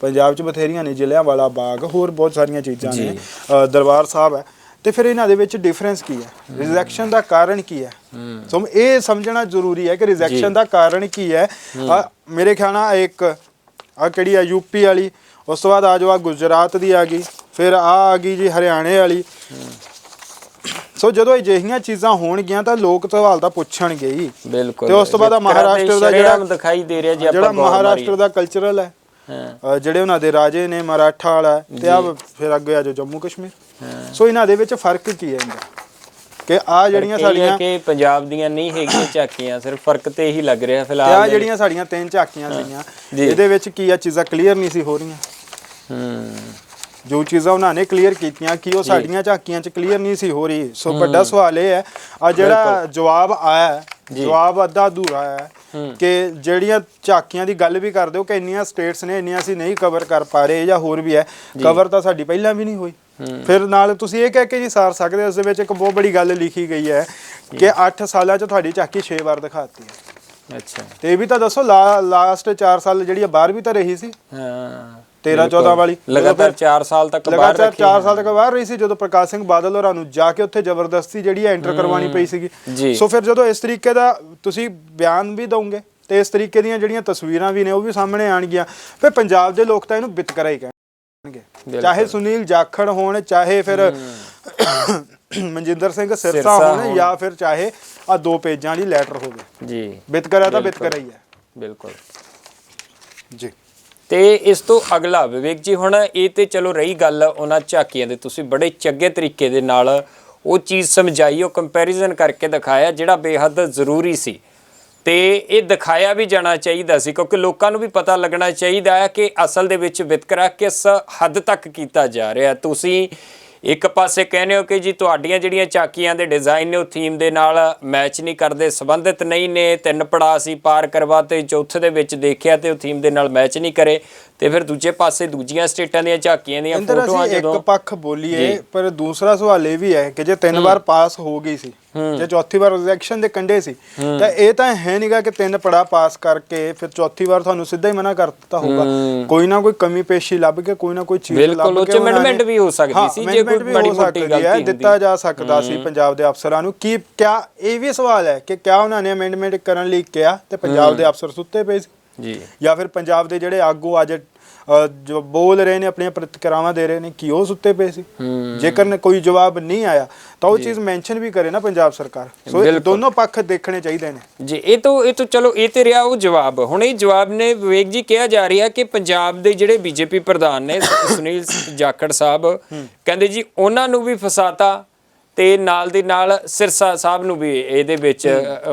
ਪੰਜਾਬ 'ਚ ਬਥੇਰੀਆਂ ਨੇ ਜ਼ਿਲ੍ਹਿਆਂ ਵਾਲਾ ਬਾਗ ਹੋਰ ਬਹੁਤ ਸਾਰੀਆਂ ਚੀਜ਼ਾਂ ਨੇ। ਅ, ਦਰਬਾਰ ਸਾਹਿਬ ਹੈ। ਤੇ ਫਿਰ ਇਹਨਾਂ ਦੇ ਵਿੱਚ ਡਿਫਰੈਂਸ ਕੀ ਹੈ? ਰਿਜੈਕਸ਼ਨ ਦਾ ਕਾਰਨ ਕੀ ਹੈ? ਸੋ ਇਹ ਸਮਝਣਾ ਜ਼ਰੂਰੀ ਹੈ ਕਿ ਰਿਜੈਕਸ਼ਨ ਦਾ ਕਾਰਨ ਕੀ ਹੈ। ਆਹ ਮੇਰੇ ਖਿਆਲ ਨਾਲ ਇੱਕ ਆ ਕਿਹੜੀ ਆ ਯੂਪੀ ਵਾਲੀ ਉਸ ਤੋਂ ਬਾਅਦ ਆ ਜਾਓ ਆ ਗੁਜਰਾਤ ਦੀ ਆ ਗਈ ਫਿਰ ਆ ਆ ਗਈ ਜੀ ਹਰਿਆਣੇ ਵਾਲੀ। ਸੋ ਜਦੋਂ ਅਜਿਹੀਆਂ ਚੀਜ਼ਾਂ ਹੋਣਗੀਆਂ ਤਾਂ ਲੋਕ ਸਵਾਲ ਤਾਂ ਪੁੱਛਣਗੇ ਹੀ। ਬਿਲਕੁਲ। ਤੇ ਉਸ ਤੋਂ ਬਾਅਦ ਆ ਮਹਾਰਾਸ਼ਟਰ ਦਾ ਜਿਹੜਾ- ਦਿਖਾਈ ਦੇ ਰਿਹਾ ਜੀ ਆਪਾਂ ਜਿਹੜਾ ਮਹਾਰਾਸ਼ਟਰ। ਦਾ ਕਲਚਰਲ ਹੈ। ਹਾਂ। ਜਿਹੜੇ ਉਹਨਾਂ ਦੇ ਰਾਜੇ ਨੇ ਮਰਾਠਾ ਵਾਲਾ ਹੈ, ਤੇ ਆ ਫਿਰ ਅੱਗੇ ਆ ਜਾਓ ਜੰਮੂ ਕਸ਼ਮੀਰ। ਸੋ ਇਹਨਾਂ ਦੇ ਵਿੱਚ ਫ਼ਰਕ ਕੀ ਹੈ ਇਹਦਾ? ਕਿ ਆ ਜਿਹੜੀਆਂ ਹੈ ਸਾਡੀਆਂ ਕਿ ਪੰਜਾਬ ਦੀਆਂ ਨਹੀਂ ਹੈਗੀਆਂ ਝਾਕੀਆਂ ਸਿਰਫ ਫ਼ਰਕ ਤੇ ਇਹੀ ਲੱਗ ਰਿਹਾ ਫਿਲਹਾਲ ਆ ਜਿਹੜੀਆਂ ਸਾਡੀਆਂ ਤਿੰਨ ਝਾਕੀਆਂ ਸੀਗੀਆਂ। ਇਹਦੇ ਵਿੱਚ ਕੀ ਆ? ਚੀਜ਼ਾਂ ਕਲੀਅਰ ਨਹੀਂ ਸੀ ਹੋ ਰਹੀਆਂ। ਹੂੰ। ਜੋ ਚੀਜ਼ਾਂ ਉਹਨਾਂ ਨੇ ਕਲੀਅਰ ਕੀਤੀਆਂ ਕਿ ਉਹ ਸਾਡੀਆਂ ਝਾਕੀਆਂ 'ਚ ਕਲੀਅਰ ਨਹੀਂ ਸੀ ਹੋ ਰਹੀ। ਸੋ ਵੱਡਾ ਸਵਾਲ ਇਹ ਹੈ ਆ ਜਿਹੜਾ ਜਵਾਬ ਆਇਆ ਹੈ। ਜਵਾਬ ਅੱਧਾ ਅਧੂਰਾ ਹੈ। ਕਿ ਜਿਹੜੀਆਂ ਝਾਕੀਆਂ ਦੀ ਗੱਲ ਵੀ ਕਰਦੇ ਹੋ ਕਿ ਇੰਨੀਆਂ ਸਟੇਟਸ ਨੇ ਇੰਨੀਆਂ ਅਸੀਂ ਨਹੀਂ ਕਵਰ ਕਰ ਪਾ ਰਹੇ ਜਾਂ ਹੋਰ ਵੀ ਹੈ ਕਵਰ ਤਾਂ ਸਾਡੀ ਪਹਿਲਾਂ ਵੀ ਨਹੀਂ ਹੋਈ। ਫਿਰ ਨਾਲ ਤੁਸੀਂ ਇਹ ਕਹਿ ਕੇ ਜੀ ਸਾਰ ਸਕਦੇ ਉਸ ਦੇ ਵਿੱਚ ਇੱਕ ਬਹੁਤ ਬੜੀ ਗੱਲ ਲਿਖੀ ਗਈ ਹੈ ਕਿ 8 ਸਾਲਾਂ 'ਚ ਤੁਹਾਡੀ ਝਾਕੀ 6 ਵਾਰ ਦਿਖਾਤੀ ਹੈ। ਅੱਛਾ। ਤੇ ਇਹ ਵੀ ਤਾਂ ਦੱਸੋ ਲਾਸਟ 4 ਸਾਲ ਜਿਹੜੀ ਆ ਬਾਹਰ ਵੀ ਤਾਂ ਰਹੀ ਸੀ। ਹਾਂ। 13 14 ਵਾਲੀ। ਲਗਾਤਾਰ 4 ਸਾਲ ਤੱਕ ਬਾਹਰ ਲਗਾਤਾਰ ਰੱਖੀ 4 ਸਾਲ ਤੱਕ ਬਾਹਰ ਰਹੀ ਸੀ ਜਦੋਂ ਪ੍ਰਕਾਸ਼ ਸਿੰਘ ਬਾਦਲ ਹੋਰਾਂ ਨੂੰ ਜਾ ਕੇ ਉੱਥੇ ਜ਼ਬਰਦਸਤੀ ਜਿਹੜੀ ਐਂਟਰ ਕਰਵਾਉਣੀ ਪਈ ਸੀਗੀ। ਸੋ ਫਿਰ ਜਦੋਂ ਇਸ ਤਰੀਕੇ ਦਾ ਤੁਸੀਂ ਬਿਆਨ ਵੀ ਦਵੋਗੇ ਤੇ ਇਸ ਤਰੀਕੇ ਦੀਆਂ ਜਿਹੜੀਆਂ ਤਸਵੀਰਾਂ ਵੀ ਨੇ ਉਹ ਵੀ ਸਾਹਮਣੇ ਆਣਗੀਆਂ ਫਿਰ ਪੰਜਾਬ ਦੇ ਲੋਕ ਤਾਂ ਇਹਨੂੰ ਬਿਤਕਰਾ ਹੀ ਕਹਿਣਗੇ। ਚਾਹੇ ਸੁਨੀਲ ਜਾਖੜ ਹੋਣ ਚਾਹੇ ਫਿਰ ਮਨਜਿੰਦਰ ਸਿੰਘ ਸਿਰਸਾ ਹੋਣ। ਜਾਂ ਫਿਰ ਚਾਹੇ ਆ ਦੋ ਪੇਜਾਂ ਵਾਲੀ ਲੈਟਰ ਹੋਵੇ। ਜੀ। ਬਿਤਕਰਾ ਤਾਂ। ਬਿਤਕਰਾ ਹੀ ਹੈ। ਬਿਲਕੁਲ। ਜੀ। ਤੇ ਇਸ ਤੋਂ ਅਗਲਾ ਵਿਵੇਕ ਜੀ ਹੁਣ ਇਹ ਤੇ ਚਲੋ ਰਹੀ ਗੱਲ ਉਹਨਾਂ ਝਾਕੀਆਂ ਦੇ। ਤੁਸੀਂ ਬੜੇ ਚੰਗੇ ਤਰੀਕੇ ਦੇ ਨਾਲ ਉਹ ਚੀਜ਼ ਸਮਝਾਈ, ਉਹ ਕੰਪੈਰੀਜ਼ਨ ਕਰਕੇ ਦਿਖਾਇਆ ਜਿਹੜਾ ਬੇਹੱਦ ਜ਼ਰੂਰੀ ਸੀ। ਤੇ ਇਹ ਦਿਖਾਇਆ ਵੀ ਜਾਣਾ ਚਾਹੀਦਾ ਸੀ ਕਿਉਂਕਿ ਲੋਕਾਂ ਨੂੰ ਵੀ ਪਤਾ ਲੱਗਣਾ ਚਾਹੀਦਾ ਹੈ ਕਿ ਅਸਲ ਦੇ ਵਿੱਚ ਵਿਤਕਰਾ ਕਿਸ ਹੱਦ ਤੱਕ ਕੀਤਾ ਜਾ ਰਿਹਾ। ਤੁਸੀਂ ਇੱਕ ਪਾਸੇ ਕਹਿੰਦੇ ਹੋ ਕਿ ਜੀ ਤੁਹਾਡੀਆਂ ਜਿਹੜੀਆਂ ਚਾਕੀਆਂ ਦੇ ਡਿਜ਼ਾਈਨ ਨੇ, ਉਹ ਥੀਮ ਦੇ ਨਾਲ ਮੈਚ ਨਹੀਂ ਕਰਦੇ, ਸੰਬੰਧਿਤ ਨਹੀਂ ਨੇ, ਤਿੰਨ ਪੜਾਅ ਸੀ ਪਾਰ ਕਰਵਾਤੇ ਚੌਥੇ ਦੇ ਵਿੱਚ ਦੇਖਿਆ ਤੇ ਉਹ ਥੀਮ ਦੇ ਨਾਲ ਮੈਚ ਨਹੀਂ ਕਰੇ। ਤੇ ਫਿਰ ਦੂਜੇ ਪਾਸੇ ਦੂਜੀਆਂ ਸਟੇਟਾਂ ਦੀਆਂ ਝਾਕੀਆਂ ਦੀਆਂ ਫੋਟੋਆਂ ਜਦੋਂ ਇੱਕ ਪੱਖ ਬੋਲੀਏ। ਪਰ ਦੂਸਰਾ ਸਵਾਲ ਇਹ ਵੀ ਹੈ ਕਿ ਜੇ ਤਿੰਨ ਵਾਰ ਪਾਸ ਹੋ ਗਈ ਸੀ ਜੇ ਚੌਥੀ ਵਾਰ ਰਿਜੈਕਸ਼ਨ ਦੇ ਕੰਡੇ ਸੀ ਤਾਂ ਇਹ ਤਾਂ ਹੈ ਨਹੀਂਗਾ ਕਿ ਤਿੰਨ ਪੜਾ ਪਾਸ ਕਰਕੇ ਫਿਰ ਚੌਥੀ ਵਾਰ ਤੁਹਾਨੂੰ ਸਿੱਧਾ ਹੀ ਮਨਾ ਕਰ ਦਿੱਤਾ ਹੋਊਗਾ। ਕੋਈ ਨਾ ਕੋਈ ਕਮੀ ਪੇਸ਼ੀ ਲੱਭ ਕੇ ਕੋਈ ਨਾ ਕੋਈ ਚੀਜ਼ ਲੱਭ ਕੇ ਬਿਲਕੁਲ, ਉਹ 'ਚ ਉਹਨਾਂ ਨੇ- amendment ਵੀ ਹੋ ਸਕਦੀ ਸੀ, ਜੇ ਕੋਈ ਹੋ ਮੋਟੀ ਗਲਤੀ ਹੁੰਦੀ। ਦਿੱਤਾ ਜਾ ਸਕਦਾ ਸੀ ਪੰਜਾਬ ਦੇ ਅਫਸਰਾਂ ਨੂੰ। ਕੀ ਕਿਆ ਇਹ ਵੀ ਸਵਾਲ ਹੈ ਕਿ ਕਿਆ ਉਹਨਾਂ ਨੇ ਅਮੈਂਡਮੈਂਟ ਕਰਨ ਲਈ ਕਿਹਾ ਤੇ ਪੰਜਾਬ ਦੇ ਅਫਸਰ ਸੁੱਤੇ ਪਏ ਸੀ? ਜੀ। ਜਾਂ ਫਿਰ ਪੰਜਾਬ ਦੇ ਜਿਹੜੇ ਆਗੂ ਅੱਜ ਜੋ ਬੋਲ ਰਹੇ ਨੇ ਆਪਣੀਆਂ ਪ੍ਰਤੀਕਰਮਾਵਾਂ ਦੇ ਰਹੇ ਨੇ ਕੀ ਉਹ ਸੁੱਤੇ ਪਏ ਸੀ? ਜੇਕਰ ਨੇ ਕੋਈ ਜਵਾਬ ਨਹੀਂ ਆਇਆ ਤਾਂ ਉਹ ਚੀਜ਼ ਮੈਂਸ਼ਨ ਵੀ ਕਰੇ ਨਾ ਪੰਜਾਬ ਸਰਕਾਰ। ਸੋ। ਦੋਨੋਂ ਪੱਖ ਦੇਖਣੇ ਚਾਹੀਦੇ ਨੇ। ਜੀ ਇਹ ਤੋਂ ਇਹ ਤੋਂ ਚਲੋ ਇਹ ਤੇ ਰਿਹਾ ਉਹ ਜਵਾਬ। ਹੁਣ ਇਹ ਜਵਾਬ ਨੇ ਵਿਵੇਕ ਜੀ ਕਿਹਾ ਜਾ ਰਿਹਾ ਕਿ ਪੰਜਾਬ ਦੇ ਜਿਹੜੇ ਬੀਜੇਪੀ ਪ੍ਰਧਾਨ ਨੇ ਸੁਨੀਲ ਜਾਖੜ ਸਾਹਿਬ ਕਹਿੰਦੇ ਜੀ ਉਹਨਾਂ ਨੂੰ ਵੀ ਫਸਾਤਾ ਤੇ ਨਾਲ ਦੀ ਨਾਲ ਸਿਰਸਾ ਸਾਹਿਬ ਨੂੰ ਵੀ ਇਹਦੇ ਵਿੱਚ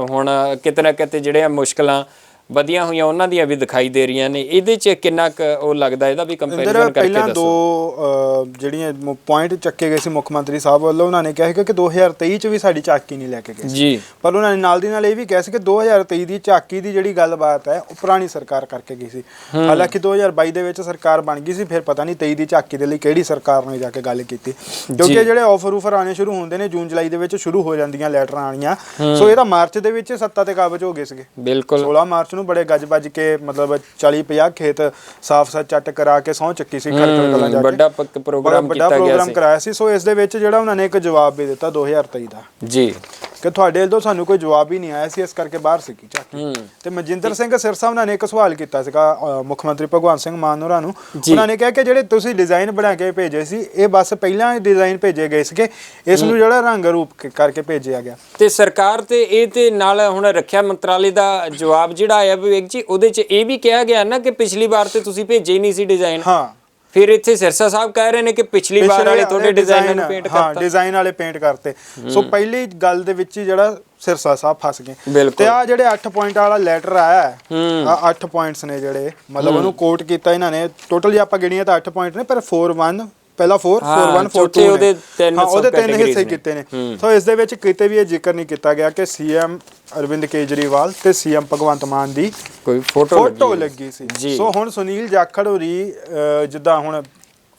ਹੁਣ ਕਿਤੇ ਨਾ ਕਿਤੇ ਜਿਹੜੀਆਂ ਮੁਸ਼ਕਲਾਂ ਵਧੀਆਂ ਹੋਈਆਂ ਉਹਨਾਂ ਦੀਆਂ ਵੀ ਦਿਖਾਈ ਦੇ ਰਹੀਆਂ ਨੇ। ਇਹਦੇ 'ਚ ਕਿੰਨਾ ਕੁ ਉਹ ਲੱਗਦਾ ਇਹਦਾ ਵੀ ਕੰਪੈਰੀਜ਼ਨ ਕਰਕੇ ਪਹਿਲਾਂ ਦੋ ਜਿਹੜੀਆਂ ਪੁਆਇੰਟ ਚੱਕੇ ਗਏ ਸੀ ਮੁੱਖ ਮੰਤਰੀ ਸਾਹਿਬ ਵੱਲੋਂ ਉਹਨਾਂ ਨੇ ਕਿਹਾ ਕਿ 2023 ਚ ਵੀ ਸਾਡੀ ਝਾਕੀ ਨਹੀਂ ਲੈ ਕੇ ਗਏ ਜੀ। ਪਰ ਉਹਨਾਂ ਨੇ ਨਾਲ ਦੀ ਨਾਲ ਇਹ ਵੀ ਕਿਹਾ ਸੀ ਕਿ 2023 ਦੀ ਝਾਕੀ ਦੀ ਜਿਹੜੀ ਗੱਲਬਾਤ ਹੈ ਉਹ ਪੁਰਾਣੀ ਸਰਕਾਰ ਕਰਕੇ ਗਈ ਸੀ। ਹਾਲਾਂਕਿ 2022 ਦੇ ਵਿੱਚ ਸਰਕਾਰ ਬਣ ਗਈ ਸੀ ਫਿਰ ਪਤਾ ਨਹੀਂ 23 ਦੀ ਝਾਕੀ ਦੇ ਲਈ ਕਿਹੜੀ ਸਰਕਾਰ ਨੇ ਜਾ ਕੇ ਗੱਲ ਕੀਤੀ। ਕਿਉਂਕਿ। ਜਿਹੜੇ ਆਫਰ ਉਫਰ ਆਣੇ ਸ਼ੁਰੂ ਹੁੰਦੇ ਨੇ ਜੂਨ ਜੁਲਾਈ ਦੇ ਵਿੱਚ ਸ਼ੁਰੂ ਹੋ ਜਾਂਦੀਆਂ ਲੈਟਰਾਂ ਆਣੀਆਂ ਸੋ ਇਹ ਤਾਂ ਮਾਰਚ ਦੇ ਵਿੱਚ ਸੱਤਾ ਤੇ ਕਾਬਜ ਹੋ ਗਏ ਸੀਗੇ। ਬਿਲਕੁਲ। 16 ਮਾਰਚ ਨੂੰ ਨੂੰ ਬੜੇ ਗੱਜ-ਵੱਜ ਕੇ ਮਤਲਬ 40-50 ਖੇਤ ਸਾਫ਼-ਸਾਫ਼ ਚੱਟ ਕਰਾ ਕੇ ਸਹੁੰ ਚੱਕੀ ਸੀ ਖਰਕਲ ਕਲਾਂ ਜਾ ਕੇ। ਵੱਡਾ ਪ੍ਰੋਗਰਾਮ ਕੀਤਾ ਗਿਆ ਪ੍ਰੋਗਰਾਮ ਸੀ। ਕਰਾਇਆ ਸੀ। ਸੋ ਇਸ ਦੇ ਵਿੱਚ ਜਿਹੜਾ ਉਹਨਾਂ ਨੇ ਇੱਕ ਜਵਾਬ ਵੀ ਦਿੱਤਾ 2023 ਦਾ। ਜੀ। ਕਿ ਤੁਹਾਡੇ ਵੱਲੋਂ ਸਾਨੂੰ ਕੋਈ ਜਵਾਬ ਹੀ ਨਹੀਂ ਆਇਆ ਸੀ ਇਸ ਕਰਕੇ ਬਾਹਰ ਸੀਗੀ ਝਾਕੀ। ਤੇ ਮਨਜਿੰਦਰ ਸਿੰਘ ਸਿਰਸਾ ਉਹਨਾਂ ਨੇ ਇੱਕ ਸਵਾਲ ਕੀਤਾ ਸੀਗਾ ਮੁੱਖ ਮੰਤਰੀ ਭਗਵੰਤ ਸਿੰਘ ਮਾਨ ਹੋਰਾਂ ਨੂੰ। ਉਹਨਾਂ ਨੇ ਕਿਹਾ ਕਿ ਜਿਹੜੇ ਤੁਸੀਂ ਡਿਜ਼ਾਈਨ ਬਣਾ ਕੇ ਭੇਜੇ ਸੀ ਇਹ ਬਸ ਪਹਿਲਾਂ ਡਿਜ਼ਾਈਨ ਭੇਜੇ ਗਏ ਸੀਗੇ। ਇਸ ਨੂੰ ਜਿਹੜਾ ਰੰਗ ਰੂਪ ਕਰਕੇ ਭੇਜਿਆ ਗਿਆ। ਤੇ ਸਰਕਾਰ ਤੇ ਇਹ ਤੇ ਨਾਲ ਹੁਣ ਰੱਖਿਆ ਮੰਤਰਾਲੇ ਦਾ ਜਵਾਬ ਜਿਹੜਾ ਆਇਆ ਵਿਵੇਕ ਜੀ ਉਹਦੇ ਚ ਇਹ ਵੀ ਕਿਹਾ ਗਿਆ ਨਾ ਕਿ ਪਿਛਲੀ ਵਾਰ ਤੇ ਤੁਸੀਂ ਭੇਜੇ ਹੀ ਨਹੀਂ ਸੀ ਡਿਜ਼ਾਈਨ ਹਾਂ। ਫਿਰ ਇੱਥੇ ਸਿਰਸਾ ਸਾਹਿਬ ਕਹਿ ਰਹੇ ਨੇ ਕਿ ਪਿਛਲੀ ਵਾਰ ਵਾਲੇ ਤੁਹਾਡੇ ਡਿਜ਼ਾਈਨ ਨੂੰ ਪੇਂਟ ਹਾਂ ਕਰਤਾ। ਡਿਜ਼ਾਈਨ ਵਾਲੇ ਪੇਂਟ ਕਰਤੇ। ਸੋ ਪਹਿਲੀ ਗੱਲ ਦੇ ਵਿੱਚ ਹੀ ਜਿਹੜਾ ਸਿਰਸਾ ਸਾਹਿਬ ਫਸ ਗਏ। ਤੇ ਆ ਜਿਹੜੇ 8 ਪੁਆਇੰਟ ਵਾਲਾ ਲੈਟਰ ਆਇਆ ਹੂੰ। ਆ 8 ਪੁਆਇੰਟਸ ਨੇ ਜਿਹੜੇ ਮਤਲਬ ਉਹਨੂੰ ਕੋਟ ਕੀਤਾ ਇਹਨਾਂ ਨੇ। ਟੋਟਲ ਜੇ ਆਪਾਂ ਗਿਣੀਏ ਤਾਂ 8 ਪੁਆਇੰਟ ਨੇ ਪਰ 4 1 ਪਹਿਲਾ 4 ਹਾਂ, 4 1 4 ਚੌਥੇ 2 ਉਹਦੇ ਤਿੰਨ ਹਾਂ ਉਹਦੇ ਤਿੰਨ ਹਿੱਸੇ। ਕੀਤੇ ਨੇ। ਸੋ ਇਸ ਦੇ ਵਿੱਚ ਕਿਤੇ ਵੀ ਇਹ ਜ਼ਿਕਰ ਨਹੀਂ ਕੀਤਾ ਗਿਆ ਕਿ ਸੀਐਮ ਅਰਵਿੰਦ ਕੇਜਰੀਵਾਲ ਤੇ ਸੀਐਮ ਭਗਵੰਤ ਮਾਨ ਦੀ ਕੋਈ ਫੋਟੋ ਫੋਟੋ ਲੱਗੀ ਸੀ ਜੀ। ਸੋ ਹੁਣ ਸੁਨੀਲ ਜਾਖੜ ਹੋਰੀ ਅਹ, ਜਿੱਦਾਂ ਹੁਣ